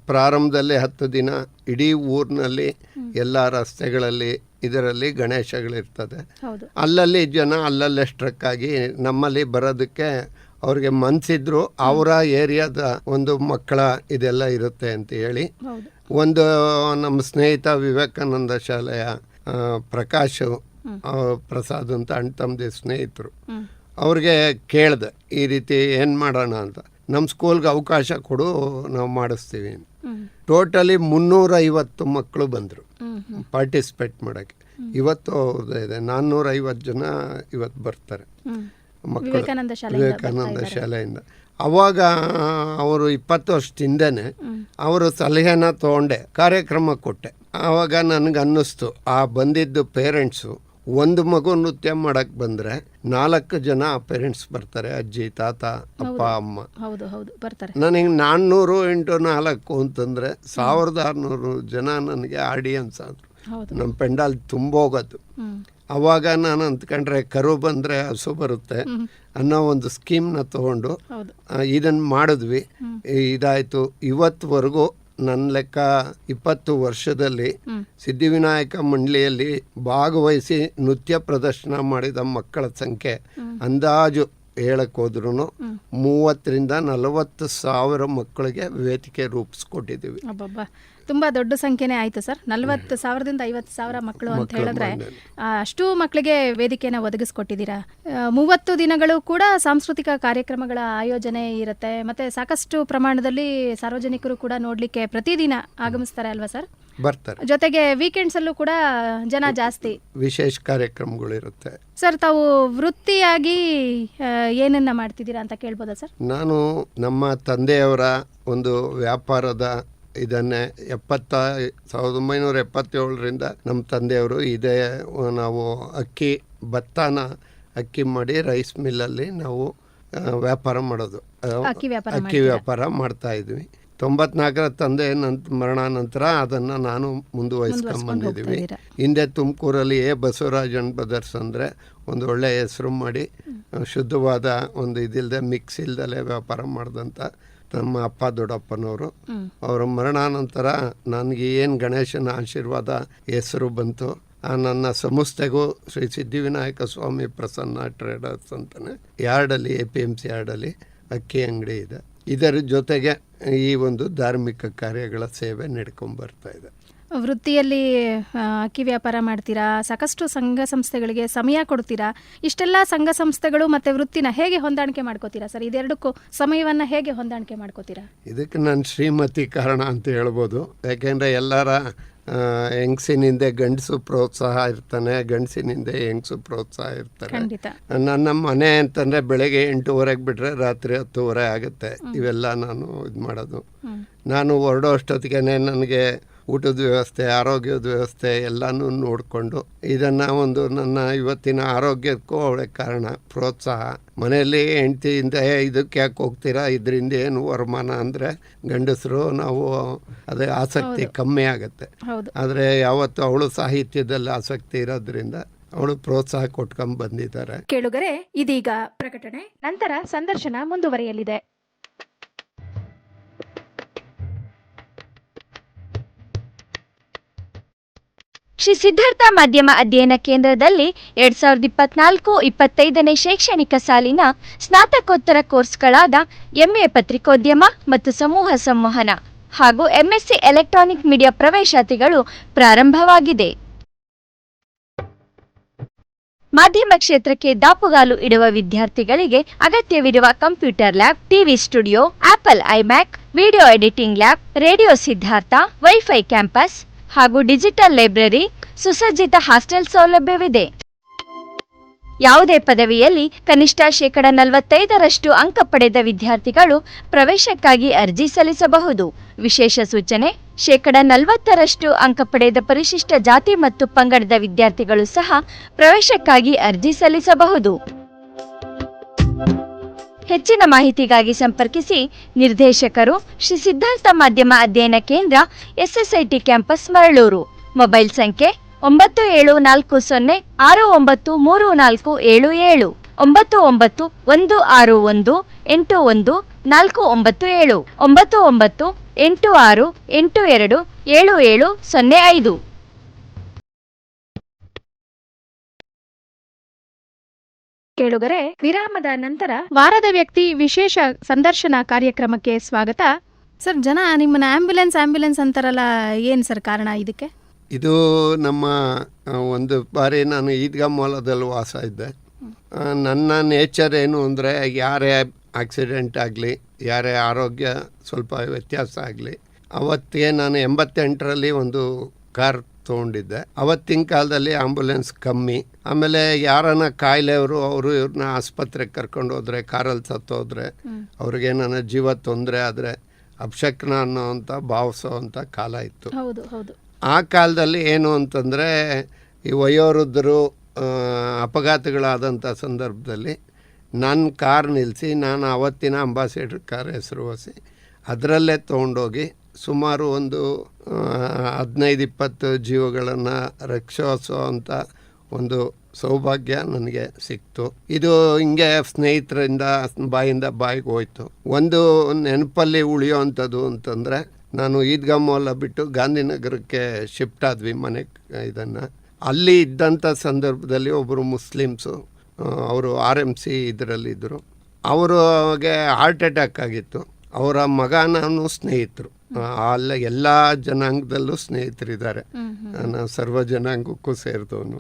ಪ್ರಾರಂಭದಲ್ಲಿ ಹತ್ತು ದಿನ ಇಡೀ ಊರಿನಲ್ಲಿ ಎಲ್ಲ ರಸ್ತೆಗಳಲ್ಲಿ ಇದರಲ್ಲಿ ಗಣೇಶಗಳಿರ್ತದೆ. ಅಲ್ಲಲ್ಲಿ ಜನ ಅಲ್ಲಲ್ಲೇ ಸ್ಟ್ರಕ್ ಆಗಿ ನಮ್ಮಲ್ಲಿ ಬರೋದಕ್ಕೆ ಅವ್ರಿಗೆ ಮನ್ಸಿದ್ರು ಅವರ ಏರಿಯಾದ ಒಂದು ಮಕ್ಕಳ ಇದೆಲ್ಲ ಇರುತ್ತೆ ಅಂತ ಹೇಳಿ. ಒಂದು ನಮ್ಮ ಸ್ನೇಹಿತ ವಿವೇಕಾನಂದ ಶಾಲೆಯ ಪ್ರಕಾಶ್ ಪ್ರಸಾದ್ ಅಂತ ಅಣ್ಣ ತಮ್ಮದೇ ಸ್ನೇಹಿತರು. ಅವ್ರಿಗೆ ಕೇಳಿದೆ ಈ ರೀತಿ ಏನು ಮಾಡೋಣ ಅಂತ. ನಮ್ಮ ಸ್ಕೂಲ್ಗೆ ಅವಕಾಶ ಕೊಡು ನಾವು ಮಾಡಿಸ್ತೀವಿ ಅಂತ. ಟೋಟಲಿ ಮುನ್ನೂರೈವತ್ತು ಮಕ್ಕಳು ಬಂದರು ಪಾರ್ಟಿಸಿಪೇಟ್ ಮಾಡೋಕ್ಕೆ ಇವತ್ತು ಅವ್ರದ್ದು ಇದೆ. ನಾನ್ನೂರೈವತ್ತು ಜನ ಇವತ್ತು ಬರ್ತಾರೆ. ಮಕ್ಕಳು. ವಿವೇಕಾನಂದ ಶಾಲೆಯಿಂದ ಅವಾಗ ಅವರು ಇಪ್ಪತ್ತು ವರ್ಷದ ಹಿಂದೆನೆ ಅವರು ಸಲಹೆನ ತಗೊಂಡೆ ಕಾರ್ಯಕ್ರಮ ಕೊಟ್ಟೆ. ಆವಾಗ ನನಗೆ ಅನ್ನಿಸ್ತು ಆ ಬಂದಿದ್ದು ಪೇರೆಂಟ್ಸು ಒಂದು ಮಗು ನೃತ್ಯ ಮಾಡಕ್ಕೆ ಬಂದರೆ ನಾಲ್ಕು ಜನ ಪೇರೆಂಟ್ಸ್ ಬರ್ತಾರೆ ಅಜ್ಜಿ ತಾತ ಅಪ್ಪ ಅಮ್ಮ. ಹೌದು ಹೌದು. ಬರ್ತಾರೆ. ನನಗೆ ನಾನ್ನೂರು ಎಂಟು ನಾಲ್ಕು ಅಂತಂದರೆ ಸಾವಿರದ ಆರುನೂರು ಜನ ನನಗೆ ಆಡಿಯನ್ಸ್ ಆದ್ರು. ನಮ್ಮ ಪೆಂಡಾಲ್ ತುಂಬೋಗೋದು. ಅವಾಗ ನಾನು ಅಂದ್ಕೊಂಡ್ರೆ ಕರು ಬಂದರೆ ಹಸು ಬರುತ್ತೆ ಅನ್ನೋ ಒಂದು ಸ್ಕೀಮ್ನ ತಗೊಂಡು ಇದನ್ನು ಮಾಡಿದ್ವಿ. ಇದಾಯಿತು. ಇವತ್ತುವರೆಗೂ ನನ್ನ ಲೆಕ್ಕ ಇಪ್ಪತ್ತು ವರ್ಷದಲ್ಲಿ ಸಿದ್ಧಿವಿನಾಯಕ ಮಂಡಳಿಯಲ್ಲಿ ಭಾಗವಹಿಸಿ ನೃತ್ಯ ಪ್ರದರ್ಶನ ಮಾಡಿದ ಮಕ್ಕಳ ಸಂಖ್ಯೆ ಅಂದಾಜು ಹೇಳಕ್ ಹೋದ್ರು ಮೂವತ್ತರಿಂದ ನಲವತ್ತು ಸಾವಿರ ಮಕ್ಕಳಿಗೆ ವೇದಿಕೆ ರೂಪಿಸ್ಕೊಟ್ಟಿದ್ದೀವಿ. ತುಂಬಾ ದೊಡ್ಡ ಸಂಖ್ಯೆನೇ ಆಯ್ತು ಸರ್. ನಲ್ವತ್ತು ಸಾವಿರದಿಂದ ಐವತ್ತು ಸಾವಿರ ಮಕ್ಕಳು ಅಂತ ಹೇಳಿದ್ರೆ ಅಷ್ಟು ಮಕ್ಕಳಿಗೆ ವೇದಿಕೆನ ಒದಗಿಸ್ಕೊಟ್ಟಿದ್ದೀರಾ? ಮೂವತ್ತು ದಿನಗಳು ಕೂಡ ಸಾಂಸ್ಕೃತಿಕ ಕಾರ್ಯಕ್ರಮಗಳ ಆಯೋಜನೆ ಇರುತ್ತೆ. ಮತ್ತೆ ಸಾಕಷ್ಟು ಪ್ರಮಾಣದಲ್ಲಿ ಸಾರ್ವಜನಿಕರು ಕೂಡ ನೋಡ್ಲಿಕ್ಕೆ ಪ್ರತಿದಿನ ಆಗಮಿಸ್ತಾರೆ ಅಲ್ವಾ ಸರ್? ಬರ್ತಾರೆ. ಜೊತೆಗೆ ವೀಕೆಂಡ್ಸ್ ಅಲ್ಲೂ ಕೂಡ ಜನ ಜಾಸ್ತಿ. ವಿಶೇಷ ಕಾರ್ಯಕ್ರಮಗಳು ಇರುತ್ತೆ. ಸರ್ ತಾವು ವೃತ್ತಿಯಾಗಿ ಏನನ್ನ ಮಾಡ್ತಿದ್ದೀರಾ ಅಂತ ಕೇಳ್ಬೋದಾ ಸರ್? ನಾನು ನಮ್ಮ ತಂದೆಯವರ ಒಂದು ವ್ಯಾಪಾರದ ಇದನ್ನೇ ಎಪ್ಪತ್ತ ಸಾವಿರದ ಒಂಬೈನೂರ ಎಪ್ಪತ್ತೇಳರಿಂದ ನಮ್ಮ ತಂದೆಯವರು ಇದೇ ನಾವು ಅಕ್ಕಿ ಭತ್ತನ ಅಕ್ಕಿ ಮಾಡಿ ರೈಸ್ ಮಿಲ್ಲಲ್ಲಿ ನಾವು ವ್ಯಾಪಾರ ಮಾಡೋದು. ಅಕ್ಕಿ ವ್ಯಾಪಾರ ಮಾಡ್ತಾ ಇದ್ವಿ. ತೊಂಬತ್ನಾಲ್ಕರ ತಂದೆ ಮರಣ ನಂತರ ಅದನ್ನು ನಾನು ಮುಂದುವರಿಸ್ಕೊಂಡ್ ಬಂದಿದ್ದೀವಿ. ಹಿಂದೆ ತುಮಕೂರಲ್ಲಿ ಎ. ಬಸವರಾಜನ್ ಬ್ರದರ್ಸ್ ಅಂದರೆ ಒಂದು ಒಳ್ಳೆ ಹೆಸರು ಮಾಡಿ ಶುದ್ಧವಾದ ಒಂದು ಇದಿಲ್ಲದೆ ಮಿಕ್ಸ್ ಇಲ್ದಲೆ ವ್ಯಾಪಾರ ಮಾಡಿದಂಥ ನಮ್ಮ ಅಪ್ಪ ದೊಡ್ಡಪ್ಪನವರು. ಅವರ ಮರಣಾನಂತರ ನನಗೆ ಏನು ಗಣೇಶನ ಆಶೀರ್ವಾದ ಹೆಸರು ಬಂತು ಆ ನನ್ನ ಸಂಸ್ಥೆಗೂ ಶ್ರೀ ಸಿದ್ಧಿವಿನಾಯಕ ಸ್ವಾಮಿ ಪ್ರಸನ್ನ ಟ್ರೇಡರ್ಸ್ ಅಂತಲೇ ಯಾರ್ಡಲ್ಲಿ ಎ ಪಿ ಎಂ ಸಿ ಯಾರ್ಡಲ್ಲಿ ಅಕ್ಕಿ ಅಂಗಡಿ ಇದೆ. ಇದರ ಜೊತೆಗೆ ಈ ಒಂದು ಧಾರ್ಮಿಕ ಕಾರ್ಯಗಳ ಸೇವೆ ನಡ್ಕೊಂಡು ಬರ್ತಾ ಇದೆ. ವೃತ್ತಿಯಲ್ಲಿ ಅಕ್ಕಿ ವ್ಯಾಪಾರ ಮಾಡ್ತೀರಾ? ಸಾಕಷ್ಟು ಸಂಘ ಸಂಸ್ಥೆಗಳಿಗೆ ಸಮಯ ಕೊಡ್ತೀರಾ? ಇಷ್ಟೆಲ್ಲ ಸಂಘ ಸಂಸ್ಥೆಗಳು ಮತ್ತೆ ವೃತ್ತಿನ ಹೇಗೆ ಹೊಂದಾಣಿಕೆ ಮಾಡ್ಕೋತೀರಾ ಸರ್? ಇದೆರಡಕ್ಕೂ ಸಮಯವನ್ನ ಹೇಗೆ ಹೊಂದಾಣಿಕೆ ಮಾಡ್ಕೋತೀರಾ? ಇದಕ್ಕೆ ನಾನು ಶ್ರೀಮತಿ ಕಾರಣ ಅಂತ ಹೇಳ್ಬೋದು. ಯಾಕೆಂದರೆ ಎಲ್ಲರ ಹೆಂಗಸಿನಿಂದ ಗಂಡಸು ಪ್ರೋತ್ಸಾಹ ಇರ್ತಾನೆ ಗಂಡಸಿನಿಂದ ಹೆಂಗಸು ಪ್ರೋತ್ಸಾಹ ಇರ್ತಾರೆ. ಖಂಡಿತ. ನನ್ನ ಮನೆ ಅಂತಂದರೆ ಬೆಳಗ್ಗೆ ಎಂಟೂವರೆಗೆ ಬಿಟ್ಟರೆ ರಾತ್ರಿ ಹತ್ತುವರೆ ಆಗುತ್ತೆ. ಇವೆಲ್ಲ ನಾನು ಇದು ಮಾಡೋದು ನಾನು ಹೊರಡೋ ಅಷ್ಟೊತ್ತಿಗೆ ನನಗೆ ಊಟದ ವ್ಯವಸ್ಥೆ ಆರೋಗ್ಯದ ವ್ಯವಸ್ಥೆ ಎಲ್ಲನೂ ನೋಡಿಕೊಂಡು ಇದನ್ನು ಒಂದು ನನ್ನ ಇವತ್ತಿನ ಆರೋಗ್ಯಕ್ಕೂ ಅವಳೆ ಕಾರಣ ಪ್ರೋತ್ಸಾಹ. ಮನೆಯಲ್ಲಿ ಹೆಂಡ್ತಿಯಿಂದ "ಏ, ಇದಕ್ಕೆ ಯಾಕೆ ಹೋಗ್ತೀರಾ? ಇದರಿಂದ ಏನು ವರಮಾನ ಅಂದರೆ ಗಂಡಸರು ನಾವು ಅದೇ ಆಸಕ್ತಿ ಕಮ್ಮಿ ಆಗುತ್ತೆ. ಆದರೆ ಯಾವತ್ತು ಅವಳು ಸಾಹಿತ್ಯದಲ್ಲಿ ಆಸಕ್ತಿ ಇರೋದ್ರಿಂದ ಅವಳು ಪ್ರೋತ್ಸಾಹ ಕೊಟ್ಕೊಂಡ್ ಬಂದಿದ್ದಾರೆ. ಕೇಳುಗರೆ ಇದೀಗ ಪ್ರಕಟಣೆ ನಂತರ ಸಂದರ್ಶನ ಮುಂದುವರಿಯಲಿದೆ. ಶ್ರೀ ಸಿದ್ಧಾರ್ಥ ಮಾಧ್ಯಮ ಅಧ್ಯಯನ ಕೇಂದ್ರದಲ್ಲಿ ಎರಡ್ ಸಾವಿರದ ಇಪ್ಪತ್ನಾಲ್ಕು ಇಪ್ಪತ್ತೈದನೇ ಶೈಕ್ಷಣಿಕ ಸಾಲಿನ ಸ್ನಾತಕೋತ್ತರ ಕೋರ್ಸ್ಗಳಾದ ಎಂಎ ಪತ್ರಿಕೋದ್ಯಮ ಮತ್ತು ಸಮೂಹ ಸಂವಹನ ಹಾಗೂ ಎಂಎಸ್ಸಿ ಎಲೆಕ್ಟ್ರಾನಿಕ್ ಮೀಡಿಯಾ ಪ್ರವೇಶಾತಿಗಳು ಪ್ರಾರಂಭವಾಗಿದೆ. ಮಾಧ್ಯಮ ಕ್ಷೇತ್ರಕ್ಕೆ ದಾಪುಗಾಲು ಇಡುವ ವಿದ್ಯಾರ್ಥಿಗಳಿಗೆ ಅಗತ್ಯವಿರುವ computer lab, TV studio, Apple, iMac, video editing lab, radio Siddhartha, wifi campus ಹಾಗೂ ಡಿಜಿಟಲ್ ಲೈಬ್ರರಿ ಸುಸಜ್ಜಿತ ಹಾಸ್ಟೆಲ್ ಸೌಲಭ್ಯವಿದೆ. ಯಾವುದೇ ಪದವಿಯಲ್ಲಿ ಕನಿಷ್ಠ ಶೇಕಡ ನಲವತ್ತೈದರಷ್ಟು ಅಂಕ ಪಡೆದ ವಿದ್ಯಾರ್ಥಿಗಳು ಪ್ರವೇಶಕ್ಕಾಗಿ ಅರ್ಜಿ ಸಲ್ಲಿಸಬಹುದು. ವಿಶೇಷ ಸೂಚನೆ ಶೇಕಡ ನಲವತ್ತರಷ್ಟು ಅಂಕ ಪಡೆದ ಪರಿಶಿಷ್ಟ ಜಾತಿ ಮತ್ತು ಪಂಗಡದ ವಿದ್ಯಾರ್ಥಿಗಳು ಸಹ ಪ್ರವೇಶಕ್ಕಾಗಿ ಅರ್ಜಿ ಸಲ್ಲಿಸಬಹುದು. ಹೆಚ್ಚಿನ ಮಾಹಿತಿಗಾಗಿ ಸಂಪರ್ಕಿಸಿ ನಿರ್ದೇಶಕರು ಶ್ರೀ ಸಿದ್ಧಾಂತ ಮಾಧ್ಯಮ ಅಧ್ಯಯನ ಕೇಂದ್ರ ಎಸ್ಎಸ್ಐಟಿ ಕ್ಯಾಂಪಸ್ ಮರಳೂರು. ಮೊಬೈಲ್ ಸಂಖ್ಯೆ ಒಂಬತ್ತು ಏಳು ನಾಲ್ಕು ಸೊನ್ನೆ ಆರು ಒಂಬತ್ತು ಮೂರು ನಾಲ್ಕು ಏಳು ಏಳು, ಒಂಬತ್ತು ಒಂಬತ್ತು ಒಂದು ಆರು ಒಂದು ಎಂಟು ಒಂದು ನಾಲ್ಕು ಒಂಬತ್ತು ಏಳು, ಒಂಬತ್ತು ಒಂಬತ್ತು ಎಂಟು ಆರು ಎಂಟು ಎರಡು ಏಳು ಏಳು ಸೊನ್ನೆ ಐದು. ಕೇಳುಗರೆ ವಿರಾಮದ ನಂತರ ವಾರದ ವ್ಯಕ್ತಿ ವಿಶೇಷ ಸಂದರ್ಶನ ಕಾರ್ಯಕ್ರಮಕ್ಕೆ ಸ್ವಾಗತ. ಸರ್ ಜನ ನಿಮ್ಮನ್ನ ಆಂಬ್ಯುಲೆನ್ಸ್ ಆಂಬ್ಯುಲೆನ್ಸ್ ಅಂತಾರಲ್ಲ ಏನು ಸರ್ ಕಾರಣ ಇದಕ್ಕೆ? ಇದು ನಮ್ಮ ಆ, ಒಂದು ಬಾರಿ ನಾನು ಈದ್ಗಾ ಮೂಲದಲ್ಲಿ ವಾಸ ಇದ್ದೆ. ಆ, ನನ್ನ ನೇಚರ್ ಏನು ಅಂದರೆ ಯಾರೇ ಆಕ್ಸಿಡೆಂಟ್ ಆಗಲಿ ಯಾರೇ ಆರೋಗ್ಯ ಸ್ವಲ್ಪ ವ್ಯತ್ಯಾಸ ಆಗಲಿ ಅವತ್ತಿಗೆ ನಾನು ಎಂಬತ್ತೆಂಟರಲ್ಲಿ ಒಂದು ಕಾರ್ ತೊಗೊಂಡಿದ್ದೆ. ಅವತ್ತಿನ ಕಾಲದಲ್ಲಿ ಆಂಬುಲೆನ್ಸ್ ಕಮ್ಮಿ. ಆಮೇಲೆ ಯಾರನ್ನ ಕಾಯಿಲೆಯವರು ಅವರು ಇವ್ರನ್ನ ಆಸ್ಪತ್ರೆಗೆ ಕರ್ಕೊಂಡು ಹೋದ್ರೆ ಕಾರಲ್ಲಿ ಸತ್ತೋದ್ರೆ ಅವ್ರಿಗೆ ನನ್ನ ಜೀವ ತೊಂದರೆ ಆದರೆ ಅಪಶಕ್ನ ಅನ್ನೋವಂಥ ಭಾವಿಸೋವಂಥ ಕಾಲ ಇತ್ತು. ಹೌದು ಹೌದು. ಆ ಕಾಲದಲ್ಲಿ ಏನು ಅಂತಂದರೆ ಈ ವಯೋವೃದ್ಧರು ಅಪಘಾತಗಳಾದಂಥ ಸಂದರ್ಭದಲ್ಲಿ ನನ್ನ ಕಾರ್ ನಿಲ್ಲಿಸಿ ನಾನು ಅವತ್ತಿನ ಅಂಬಾಸಿಡರ್ ಕಾರ್ ಹೆಸರುವಾಸಿ ಅದರಲ್ಲೇ ತೊಗೊಂಡೋಗಿ ಸುಮಾರು ಒಂದು ಹದಿನೈದು, ಇಪ್ಪತ್ತು ಜೀವಗಳನ್ನು ರಕ್ಷಿಸೋ ಅಂತ ಒಂದು ಸೌಭಾಗ್ಯ ನನಗೆ ಸಿಕ್ತು. ಇದು ಹಿಂಗೆ ಸ್ನೇಹಿತರಿಂದ, ಬಾಯಿಂದ ಬಾಯಿಗೆ ಹೋಯ್ತು. ಒಂದು ನೆನಪಲ್ಲಿ ಉಳಿಯೋವಂಥದ್ದು ಅಂತಂದರೆ, ನಾನು ಈದ್ಗಾ ಮಾಲ್ ಬಿಟ್ಟು ಗಾಂಧಿನಗರಕ್ಕೆ ಶಿಫ್ಟ್ ಆದ್ವಿ ಮನೆ ಇದನ್ನು. ಅಲ್ಲಿ ಇದ್ದಂಥ ಸಂದರ್ಭದಲ್ಲಿ ಒಬ್ಬರು ಮುಸ್ಲಿಮ್ಸು ಅವರು ಆರ್ ಎಂ ಸಿ ಇದರಲ್ಲಿದ್ದರು. ಅವ್ರಿಗೆ ಹಾರ್ಟ್ ಅಟ್ಯಾಕ್ ಆಗಿತ್ತು. ಅವರ ಮಗ ನಾನು ಸ್ನೇಹಿತರು. ಅಲ್ಲ ಎಲ್ಲ ಜನಾಂಗದಲ್ಲೂ ಸ್ನೇಹಿತರಿದ್ದಾರೆ. ನಾನು ಸರ್ವ ಜನಾಂಗಕ್ಕೂ ಸೇರಿದವನು.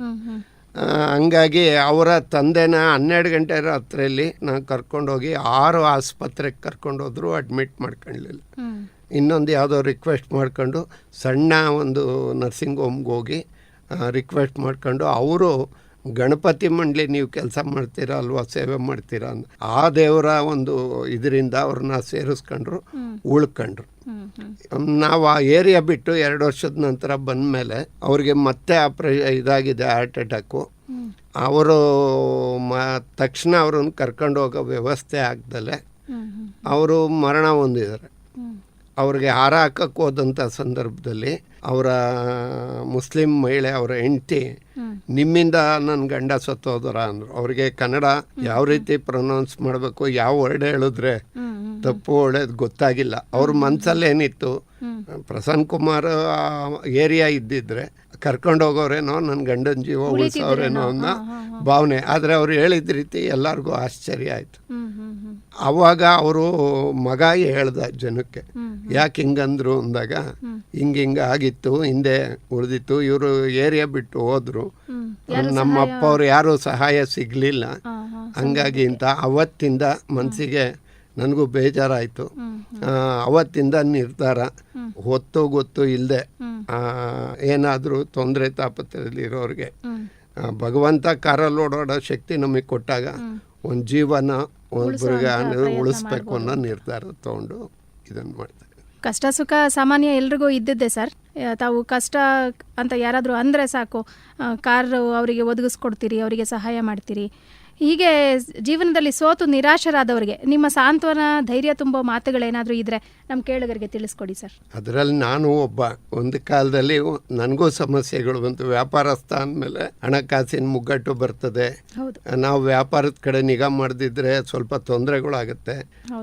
ಹಂಗಾಗಿ ಅವರ ತಂದೆನ ಹನ್ನೆರಡು ಗಂಟೆ ರಾತ್ರಿಯಲ್ಲಿ ನಾನು ಕರ್ಕೊಂಡೋಗಿ ಆರು ಆಸ್ಪತ್ರೆಗೆ ಕರ್ಕೊಂಡೋದ್ರು ಅಡ್ಮಿಟ್ ಮಾಡ್ಕೊಳ್ಳಿಲ್ಲ ಇನ್ನೊಂದು ಯಾವುದೋ ರಿಕ್ವೆಸ್ಟ್ ಮಾಡ್ಕೊಂಡು ಸಣ್ಣ ಒಂದು ನರ್ಸಿಂಗ್ ಹೋಮ್ಗೆ ಹೋಗಿ ರಿಕ್ವೆಸ್ಟ್ ಮಾಡ್ಕೊಂಡು ಅವರು ಗಣಪತಿ ಮಂಡಳಿ ನೀವು ಕೆಲಸ ಮಾಡ್ತೀರಾ ಅಲ್ವಾ ಸೇವೆ ಮಾಡ್ತೀರಾ ಅಂತ. ಆ ದೇವರ ಒಂದು ಇದರಿಂದ ಅವ್ರನ್ನ ಸೇರಿಸ್ಕೊಂಡ್ರು ಉಳ್ಕೊಂಡ್ರು. ನಾವು ಆ ಏರಿಯಾ ಬಿಟ್ಟು ಎರಡು ವರ್ಷದ ನಂತರ ಬಂದ ಮೇಲೆ ಅವ್ರಿಗೆ ಮತ್ತೆ ಆಪ್ರೇ ಇದಾಗಿದೆ ಹಾರ್ಟ್ ಅಟ್ಯಾಕು ಅವರು ಮ ತಕ್ಷಣ ಅವ್ರನ್ನ ಕರ್ಕೊಂಡು ಹೋಗೋ ವ್ಯವಸ್ಥೆ ಆಗ್ದಲೆ ಅವರು ಮರಣ ಹೊಂದಿದ್ದಾರೆ. ಅವ್ರಿಗೆ ಹಾರ ಹಾಕಕ್ಕೆ ಹೋದಂಥ ಸಂದರ್ಭದಲ್ಲಿ ಅವರ ಮುಸ್ಲಿಂ ಮಹಿಳೆ ಅವರ ಹೆಂಡತಿ ನಿಮ್ಮಿಂದ ನನ್ನ ಗಂಡ ಸತ್ತೋದರ ಅಂದರು. ಅವ್ರಿಗೆ ಕನ್ನಡ ಯಾವ ರೀತಿ ಪ್ರೊನೌನ್ಸ್ ಮಾಡಬೇಕು ಯಾವ ವರ್ಡ್ ಹೇಳಿದ್ರೆ ತಪ್ಪು ಒಳ್ಳೇದು ಗೊತ್ತಾಗಿಲ್ಲ. ಅವ್ರ ಮನಸ್ಸಲ್ಲಿ ಏನಿತ್ತು ಪ್ರಸನ್ನ ಕುಮಾರ್ ಏರಿಯಾ ಇದ್ದಿದ್ರೆ ಕರ್ಕೊಂಡು ಹೋಗೋರೇನೋ ನನ್ನ ಗಂಡನ ಜೀವ ಉಳಿಸೋರೇನೋ ಅನ್ನೋ ಭಾವನೆ. ಆದರೆ ಅವ್ರು ಹೇಳಿದ ರೀತಿ ಎಲ್ಲರಿಗೂ ಆಶ್ಚರ್ಯ ಆಯಿತು. ಅವಾಗ ಅವರು ಮಗ ಹೇಳ್ದ ಜನಕ್ಕೆ ಯಾಕೆ ಹಿಂಗಂದ್ರು? ಅಂದಾಗ ಹಿಂಗೆ ಹಿಂಗೆ ಆಗಿತ್ತು ಹಿಂದೆ ಉಳಿದಿತ್ತು. ಇವರು ಏರಿಯಾ ಬಿಟ್ಟು ಹೋದ್ರು. ನಮ್ಮ ಅಪ್ಪ ಅವ್ರು ಯಾರು ಸಹಾಯ ಸಿಗಲಿಲ್ಲ. ಹಂಗಾಗಿ ಅಂತ ಅವತ್ತಿಂದ ಮನಸ್ಸಿಗೆ ನನಗೂ ಬೇಜಾರಾಯಿತು. ಅವತ್ತಿಂದ ನಿರ್ಧಾರ. ಹೊತ್ತು ಗೊತ್ತು ಇಲ್ಲದೆ ಏನಾದರೂ ತೊಂದರೆ ತಾಪತ್ರದಲ್ಲಿರೋರಿಗೆ ಇರೋರಿಗೆ ಭಗವಂತ ಕಾರಲ್ಲಿ ಓಡಾಡೋ ಶಕ್ತಿ ನಮಗೆ ಕೊಟ್ಟಾಗ ಒಂದು ಜೀವನ ಒಬ್ಬರಿಗೆ ಉಳಿಸ್ಬೇಕು ಅನ್ನೋ ನಿರ್ಧಾರ ತೊಗೊಂಡು ಇದನ್ನು ಮಾಡ್ತಾರೆ ಕಷ್ಟ ಸುಖ ಸಾಮಾನ್ಯ ಎಲ್ರಿಗೂ ಇದ್ದಿದ್ದೆ ಸರ್. ತಾವು ಕಷ್ಟ ಅಂತ ಯಾರಾದರೂ ಅಂದರೆ ಸಾಕು. ಕಾರು ಅವರಿಗೆ ಒದಗಿಸ್ಕೊಡ್ತೀರಿ ಅವರಿಗೆ ಸಹಾಯ ಮಾಡ್ತೀರಿ. ಹೀಗೆ ಜೀವನದಲ್ಲಿ ಸೋತು ನಿರಾಶರಾದವರಿಗೆ ನಿಮ್ಮ ಸಾಂತ್ವನ ಧೈರ್ಯ ತುಂಬೋ ಮಾತುಗಳೇನಾದರೂ ಇದ್ರೆ ನಮ್ಮ ಕೇಳುಗರಿಗೆ ತಿಳಿಸ್ಕೊಡಿ ಸರ್. ಅದರಲ್ಲಿ ನಾನು ಒಬ್ಬ ಒಂದು ಕಾಲದಲ್ಲಿ ನನಗೂ ಸಮಸ್ಯೆಗಳು ಬಂತು. ವ್ಯಾಪಾರಸ್ಥ ಅಂದಮೇಲೆ ಹಣಕಾಸಿನ ಮುಗ್ಗಟ್ಟು ಬರ್ತದೆ. ನಾವು ವ್ಯಾಪಾರದ ಕಡೆ ನಿಗಾ ಮಾಡದಿದ್ರೆ ಸ್ವಲ್ಪ ತೊಂದರೆಗಳಾಗುತ್ತೆ.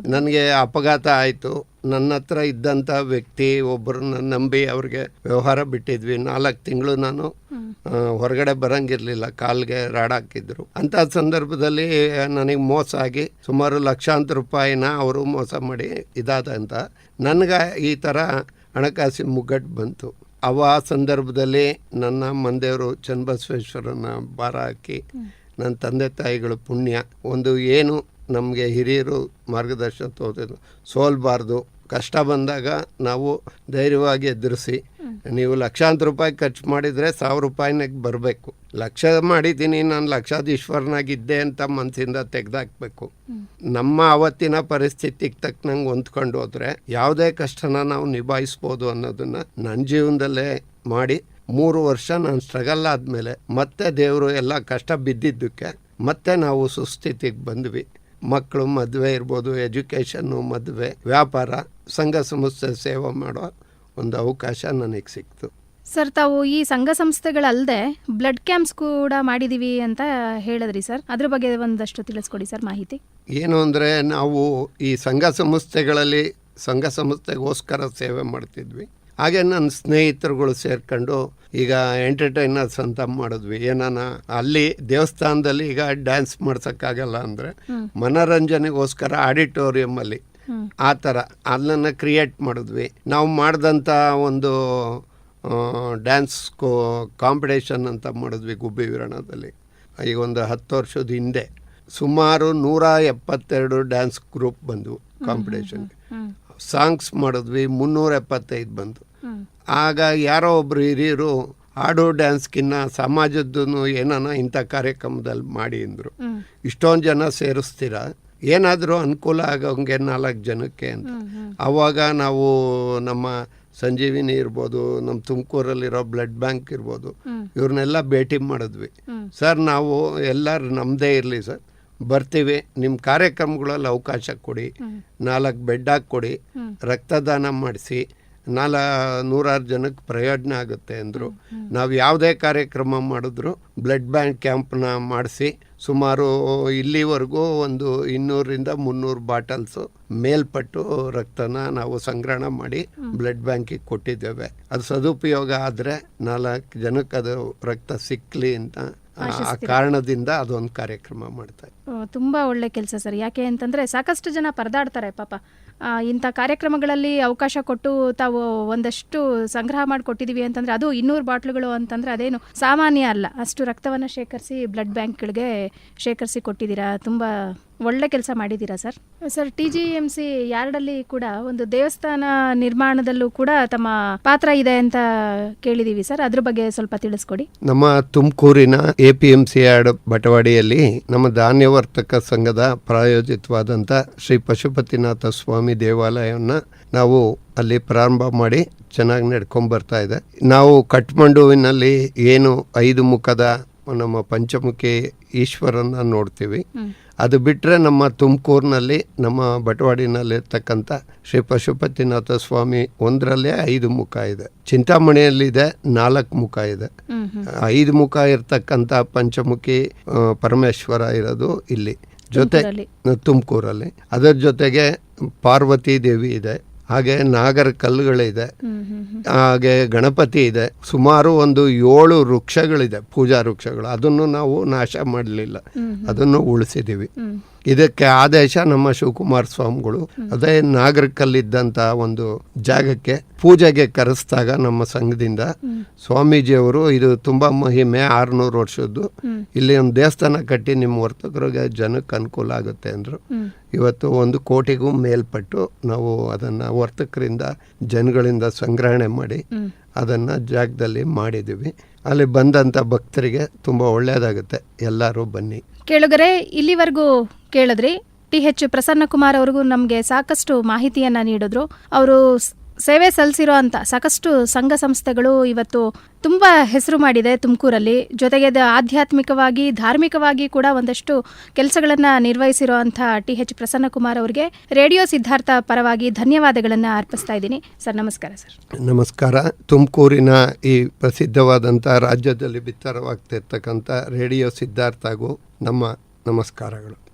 ನನಗೆ ಅಪಘಾತ ಆಯಿತು. ನನ್ನ ಹತ್ರ ಇದ್ದಂಥ ವ್ಯಕ್ತಿ ಒಬ್ಬರನ್ನ ನಂಬಿ ಅವ್ರಿಗೆ ವ್ಯವಹಾರ ಬಿಟ್ಟಿದ್ವಿ. ನಾಲ್ಕು ತಿಂಗಳು ನಾನು ಹೊರಗಡೆ ಬರಂಗಿರ್ಲಿಲ್ಲ. ಕಾಲ್ಗೆ ರಾಡ್ ಹಾಕಿದ್ರು. ಅಂತ ಸಂದರ್ಭದಲ್ಲಿ ನನಗೆ ಮೋಸ ಆಗಿ ಸುಮಾರು ಲಕ್ಷಾಂತರ ರೂಪಾಯಿನ ಅವರು ಮೋಸ ಮಾಡಿ ಇದಾದ ಅಂತ ನನಗೆ ಈ ಥರ ಹಣಕಾಸಿನ ಮುಗ್ಗಟ್ಟು ಬಂತು. ಅವ ಆ ಸಂದರ್ಭದಲ್ಲಿ ನನ್ನ ಮಂದೆಯವರು ಚನ್ನಬಸವೇಶ್ವರನ ಭಾರ ಹಾಕಿ ನನ್ನ ತಂದೆ ತಾಯಿಗಳು ಪುಣ್ಯ. ಒಂದು ಏನು ನಮಗೆ ಹಿರಿಯರು ಮಾರ್ಗದರ್ಶನ ತೋರಿದ್ರು ಸೋಲ್ಬಾರ್ದು ಕಷ್ಟ ಬಂದಾಗ ನಾವು ಧೈರ್ಯವಾಗಿ ಎದುರಿಸಿ, ನೀವು ಲಕ್ಷಾಂತರ ರೂಪಾಯಿ ಖರ್ಚು ಮಾಡಿದರೆ ಸಾವಿರ ರೂಪಾಯಿನಾಗ ಬರಬೇಕು. ಲಕ್ಷ ಮಾಡಿದ್ದೀನಿ, ನಾನು ಲಕ್ಷಾಧೀಶ್ವರನಾಗಿದ್ದೆ ಅಂತ ಮನಸ್ಸಿಂದ ತೆಗೆದಾಕ್ಬೇಕು. ನಮ್ಮ ಅವತ್ತಿನ ಪರಿಸ್ಥಿತಿಗೆ ತಕ್ಕನಂಗೆ ಹೊಂದ್ಕೊಂಡು ಹೋದರೆ ಯಾವುದೇ ಕಷ್ಟನ ನಾವು ನಿಭಾಯಿಸ್ಬೋದು ಅನ್ನೋದನ್ನು ನನ್ನ ಜೀವನದಲ್ಲೇ ಮಾಡಿ, ಮೂರು ವರ್ಷ ನಾನು ಸ್ಟ್ರಗಲ್ ಆದಮೇಲೆ ಮತ್ತೆ ದೇವರು ಎಲ್ಲ ಕಷ್ಟ ಬಿದ್ದಿದ್ದಕ್ಕೆ ಮತ್ತೆ ನಾವು ಸುಸ್ಥಿತಿಗೆ ಬಂದ್ವಿ. ಮಕ್ಕಳು ಮದುವೆ ಇರ್ಬೋದು, ಎಜುಕೇಷನ್ನು ಮದುವೆ, ವ್ಯಾಪಾರ ಸಂಘ ಸಂಸ್ಥೆ ಸೇವೆ ಮಾಡೋ ಒಂದು ಅವಕಾಶ ನನಗೆ ಸಿಕ್ತು. ಸರ್ ತಾವು ಈ ಸಂಘ ಸಂಸ್ಥೆಗಳಲ್ಲದೆ ಬ್ಲಡ್ ಕ್ಯಾಂಪ್ಸ್ ಕೂಡ ಮಾಡಿದೀವಿ ಅಂತ ಹೇಳಿದ್ರಿ ಸರ್. ಅದ್ರ ಬಗ್ಗೆ ಒಂದಷ್ಟು ತಿಳಿಸ್ಕೊಡಿ ಸರ್ ಮಾಹಿತಿ. ಏನು ಅಂದರೆ ನಾವು ಈ ಸಂಘ ಸಂಸ್ಥೆಗಳಲ್ಲಿ ಸಂಘ ಸಂಸ್ಥೆಗೋಸ್ಕರ ಸೇವೆ ಮಾಡ್ತಿದ್ವಿ. ಹಾಗೆ ನನ್ನ ಸ್ನೇಹಿತರುಗಳು ಸೇರ್ಕೊಂಡು ಈಗ ಎಂಟರ್ಟೈನರ್ಸ್ ಅಂತ ಮಾಡಿದ್ವಿ. ಏನಾನ ಅಲ್ಲಿ ದೇವಸ್ಥಾನದಲ್ಲಿ ಈಗ ಡ್ಯಾನ್ಸ್ ಮಾಡ್ಸೋಕ್ಕಾಗಲ್ಲ ಅಂದರೆ ಮನೋರಂಜನೆಗೋಸ್ಕರ ಆಡಿಟೋರಿಯಮಲ್ಲಿ ಆ ಥರ ಅದನ್ನು ಕ್ರಿಯೇಟ್ ಮಾಡಿದ್ವಿ. ನಾವು ಮಾಡಿದಂಥ ಒಂದು ಡ್ಯಾನ್ಸ್ ಕೋ ಕಾಂಪಿಟೇಷನ್ ಅಂತ ಮಾಡಿದ್ವಿ ಗುಬ್ಬಿ ವೀರಣದಲ್ಲಿ. ಈಗ ಒಂದು ಹತ್ತು ವರ್ಷದ ಹಿಂದೆ ಸುಮಾರು ನೂರ ಎಪ್ಪತ್ತೆರಡು ಡ್ಯಾನ್ಸ್ ಗ್ರೂಪ್ ಬಂದವು ಕಾಂಪಿಟೇಷನ್ಗೆ ಸಾಂಗ್ಸ್ ಮಾಡಿದ್ವಿ ಮುನ್ನೂರ ಎಪ್ಪತ್ತೈದು ಬಂದು ಆಗ ಯಾರೋ ಒಬ್ಬರು ಹಿರಿಯರು ಹಾಡು ಡ್ಯಾನ್ಸ್ಗಿನ್ನ ಸಮಾಜದ್ದು ಏನಾನ ಇಂಥ ಕಾರ್ಯಕ್ರಮದಲ್ಲಿ ಮಾಡಿ ಅಂದರು. ಇಷ್ಟೊಂದು ಜನ ಸೇರಿಸ್ತೀರ? ಏನಾದರೂ ಅನುಕೂಲ ಆಗೋಂಗೆ ನಾಲ್ಕು ಜನಕ್ಕೆ ಅಂತ. ಆವಾಗ ನಾವು ನಮ್ಮ ಸಂಜೀವಿನಿ ಇರ್ಬೋದು ನಮ್ಮ ತುಮಕೂರಲ್ಲಿರೋ ಬ್ಲಡ್ ಬ್ಯಾಂಕ್ ಇರ್ಬೋದು ಇವ್ರನ್ನೆಲ್ಲ ಭೇಟಿ ಮಾಡಿದ್ವಿ. ಸರ್ ನಾವು ಎಲ್ಲರೂ ನಮ್ಮದೇ ಇರಲಿ ಸರ್. ಬರ್ತೀವಿ ನಿಮ್ಮ ಕಾರ್ಯಕ್ರಮಗಳಲ್ಲಿ ಅವಕಾಶ ಕೊಡಿ ನಾಲ್ಕು ಬೆಡ್ ಹಾಕಿ ಕೊಡಿ ರಕ್ತದಾನ ಮಾಡಿಸಿ ನಾಲ ನೂರಾರು ಜನಕ್ಕೆ ಪ್ರಯೋಜನ ಆಗುತ್ತೆ ಅಂದರು. ನಾವು ಯಾವುದೇ ಕಾರ್ಯಕ್ರಮ ಮಾಡಿದ್ರು ಬ್ಲಡ್ ಬ್ಯಾಂಕ್ ಕ್ಯಾಂಪ್ನ ಮಾಡಿಸಿ ಸುಮಾರು ಇಲ್ಲಿವರೆಗೂ ಒಂದು ಇನ್ನೂರಿಂದ ಮುನ್ನೂರು ಬಾಟಲ್ಸು ಮೇಲ್ಪಟ್ಟು ರಕ್ತನ ನಾವು ಸಂಗ್ರಹಣ ಮಾಡಿ ಬ್ಲಡ್ ಬ್ಯಾಂಕಿಗೆ ಕೊಟ್ಟಿದ್ದೇವೆ. ಅದು ಸದುಪಯೋಗ ಆದರೆ ನಾಲ್ಕು ಜನಕ್ಕೆ ಅದು ರಕ್ತ ಸಿಕ್ಕಲಿ ಅಂತ ಆ- ಕಾರಣದಿಂದ ಅದೊಂದು ಕಾರ್ಯಕ್ರಮ ಮಾಡ್ತಾರೆ ತುಂಬಾ ಒಳ್ಳೆ ಕೆಲಸ ಸರ್. ಯಾಕೆ ಅಂತಂದ್ರೆ ಸಾಕಷ್ಟು ಜನ ಪರದಾಡ್ತಾರೆ ಪಾಪ. ಇಂಥ ಕಾರ್ಯಕ್ರಮಗಳಲ್ಲಿ ಅವಕಾಶ ಕೊಟ್ಟು ತಾವು ಒಂದಷ್ಟು ಸಂಗ್ರಹ ಮಾಡಿ ಕೊಟ್ಟಿದೀವಿ ಅಂತಂದ್ರೆ ಅದು ಇನ್ನೂರು ಬಾಟ್ಲುಗಳು ಅಂತಂದ್ರೆ ಅದೇನು ಸಾಮಾನ್ಯ ಅಲ್ಲ. ಅಷ್ಟು ರಕ್ತವನ್ನು ಶೇಖರಿಸಿ ಬ್ಲಡ್ ಬ್ಯಾಂಕ್ಗಳಿಗೆ ಶೇಖರಿಸಿ ಕೊಟ್ಟಿದ್ದೀರಾ? ತುಂಬಾ ಒಳ್ಳೆ ಕೆಲಸ ಮಾಡಿದ್ದೀರಾ sir? Sir T G M C ಯಾರ್ಡಲ್ಲಿ ಕೂಡ ಒಂದು ದೇವಸ್ಥಾನ ನಿರ್ಮಾಣದಲ್ಲೂ ಕೂಡ ತಮ್ಮ ಪಾತ್ರ ಇದೆ ಅಂತ ಕೇಳಿದೀವಿ ಸರ್. ಅದ್ರ ಬಗ್ಗೆ ಸ್ವಲ್ಪ ತಿಳಿಸ್ಕೊಡಿ. ನಮ್ಮ ತುಮಕೂರಿನ A P M C yard ಬಟವಾಡಿಯಲ್ಲಿ ನಮ್ಮ ಧಾನ್ಯವರ್ತಕ ಸಂಘದ ಪ್ರಾಯೋಜಿತವಾದಂಥ ಶ್ರೀ ಪಶುಪತಿನಾಥ ಸ್ವಾಮಿ ದೇವಾಲಯವನ್ನು ನಾವು ಅಲ್ಲಿ ಪ್ರಾರಂಭ ಮಾಡಿ ಚೆನ್ನಾಗಿ ನಡ್ಕೊಂಡ್ ಬರ್ತಾ ಇದೆ. ನಾವು ಕಠ್ಮಂಡುವಿನಲ್ಲಿ ಏನು ಐದು ಮುಖದ ನಮ್ಮ ಪಂಚಮುಖಿ ಈಶ್ವರನ ನೋಡ್ತೀವಿ. ಅದು ಬಿಟ್ಟರೆ ನಮ್ಮ ತುಮಕೂರಿನಲ್ಲಿ ನಮ್ಮ ಬಟವಾಡಿನಲ್ಲಿರ್ತಕ್ಕಂಥ ಶ್ರೀ ಪಶುಪತಿನಾಥ ಸ್ವಾಮಿ ಒಂದರಲ್ಲೇ ಐದು ಮುಖ ಇದೆ. ಚಿಂತಾಮಣಿಯಲ್ಲಿದೆ ನಾಲ್ಕು ಮುಖ ಇದೆ. ಐದು ಮುಖ ಇರತಕ್ಕಂಥ ಪಂಚಮುಖಿ ಪರಮೇಶ್ವರ ಇರೋದು ಇಲ್ಲಿ. ಜೊತೆ ತುಮಕೂರಲ್ಲಿ. ಅದರ ಜೊತೆಗೆ ಪಾರ್ವತಿ ದೇವಿ ಇದೆ. ಹಾಗೆ ನಾಗರ ಕಲ್ಲುಗಳಿದೆ ಹಾಗೆ ಗಣಪತಿ ಇದೆ. ಸುಮಾರು ಒಂದು ಏಳು ವೃಕ್ಷಗಳಿದೆ ಪೂಜಾ ವೃಕ್ಷಗಳು. ಅದನ್ನು ನಾವು ನಾಶ ಮಾಡಲಿಲ್ಲ. ಅದನ್ನು ಉಳಿಸಿದ್ದೀವಿ. ಇದಕ್ಕೆ ಆದೇಶ ನಮ್ಮ ಶಿವಕುಮಾರ ಸ್ವಾಮಿಗಳು. ಅದೇ ನಾಗರಿಕಲ್ಲಿದ್ದಂಥ ಒಂದು ಜಾಗಕ್ಕೆ ಪೂಜೆಗೆ ಕರೆಸ್ದಾಗ ನಮ್ಮ ಸಂಘದಿಂದ ಸ್ವಾಮೀಜಿಯವರು ಇದು ತುಂಬಾ ಮಹಿಮೆ, ಆರ್ನೂರು ವರ್ಷದ್ದು. ಇಲ್ಲಿ ಒಂದು ದೇವಸ್ಥಾನ ಕಟ್ಟಿ ನಿಮ್ಮ ವರ್ತಕರಿಗೆ ಜನಕ್ಕೆ ಅನುಕೂಲ ಆಗುತ್ತೆ ಅಂದರು. ಇವತ್ತು ಒಂದು ಕೋಟಿಗೂ ಮೇಲ್ಪಟ್ಟು ನಾವು ಅದನ್ನು ವರ್ತಕರಿಂದ, ಜನಗಳಿಂದ ಸಂಗ್ರಹಣೆ ಮಾಡಿ ಅದನ್ನು ಜಾಗದಲ್ಲಿ ಮಾಡಿದ್ದೀವಿ. ಅಲ್ಲಿ ಬಂದಂಥ ಭಕ್ತರಿಗೆ ತುಂಬ ಒಳ್ಳೆಯದಾಗುತ್ತೆ ಎಲ್ಲರೂ ಬನ್ನಿ. ಕೇಳುಗರೆ, ಇಲ್ಲಿವರೆಗೂ ಕೇಳಿದ್ರಿ. ಟಿ ಎಚ್ ಪ್ರಸನ್ನಕುಮಾರ್ ಅವ್ರಿಗೂ ನಮಗೆ ಸಾಕಷ್ಟು ಮಾಹಿತಿಯನ್ನು ನೀಡಿದ್ರು. ಅವರು ಸೇವೆ ಸಲ್ಲಿಸಿರೋ ಅಂತ ಸಾಕಷ್ಟು ಸಂಘ ಸಂಸ್ಥೆಗಳು ಇವತ್ತು ತುಂಬ ಹೆಸರು ಮಾಡಿದೆ ತುಮಕೂರಲ್ಲಿ. ಜೊತೆಗೆ ಆಧ್ಯಾತ್ಮಿಕವಾಗಿ, ಧಾರ್ಮಿಕವಾಗಿ ಕೂಡ ಒಂದಷ್ಟು ಕೆಲಸಗಳನ್ನು ನಿರ್ವಹಿಸಿರೋ ಅಂಥ ಟಿ ಎಚ್ ಪ್ರಸನ್ನಕುಮಾರ್ ಅವರಿಗೆ ರೇಡಿಯೋ ಸಿದ್ಧಾರ್ಥ ಪರವಾಗಿ ಧನ್ಯವಾದಗಳನ್ನು ಅರ್ಪಿಸ್ತಾ ಇದ್ದೀನಿ. ಸರ್, ನಮಸ್ಕಾರ ಸರ್. ನಮಸ್ಕಾರ. ತುಮಕೂರಿನ ಈ ಪ್ರಸಿದ್ಧವಾದಂಥ ರಾಜ್ಯದಲ್ಲಿ ಬಿತ್ತರವಾಗ್ತಿರ್ತಕ್ಕಂಥ ರೇಡಿಯೋ ಸಿದ್ಧಾರ್ಥಗೂ ನಮ್ಮ ನಮಸ್ಕಾರಗಳು.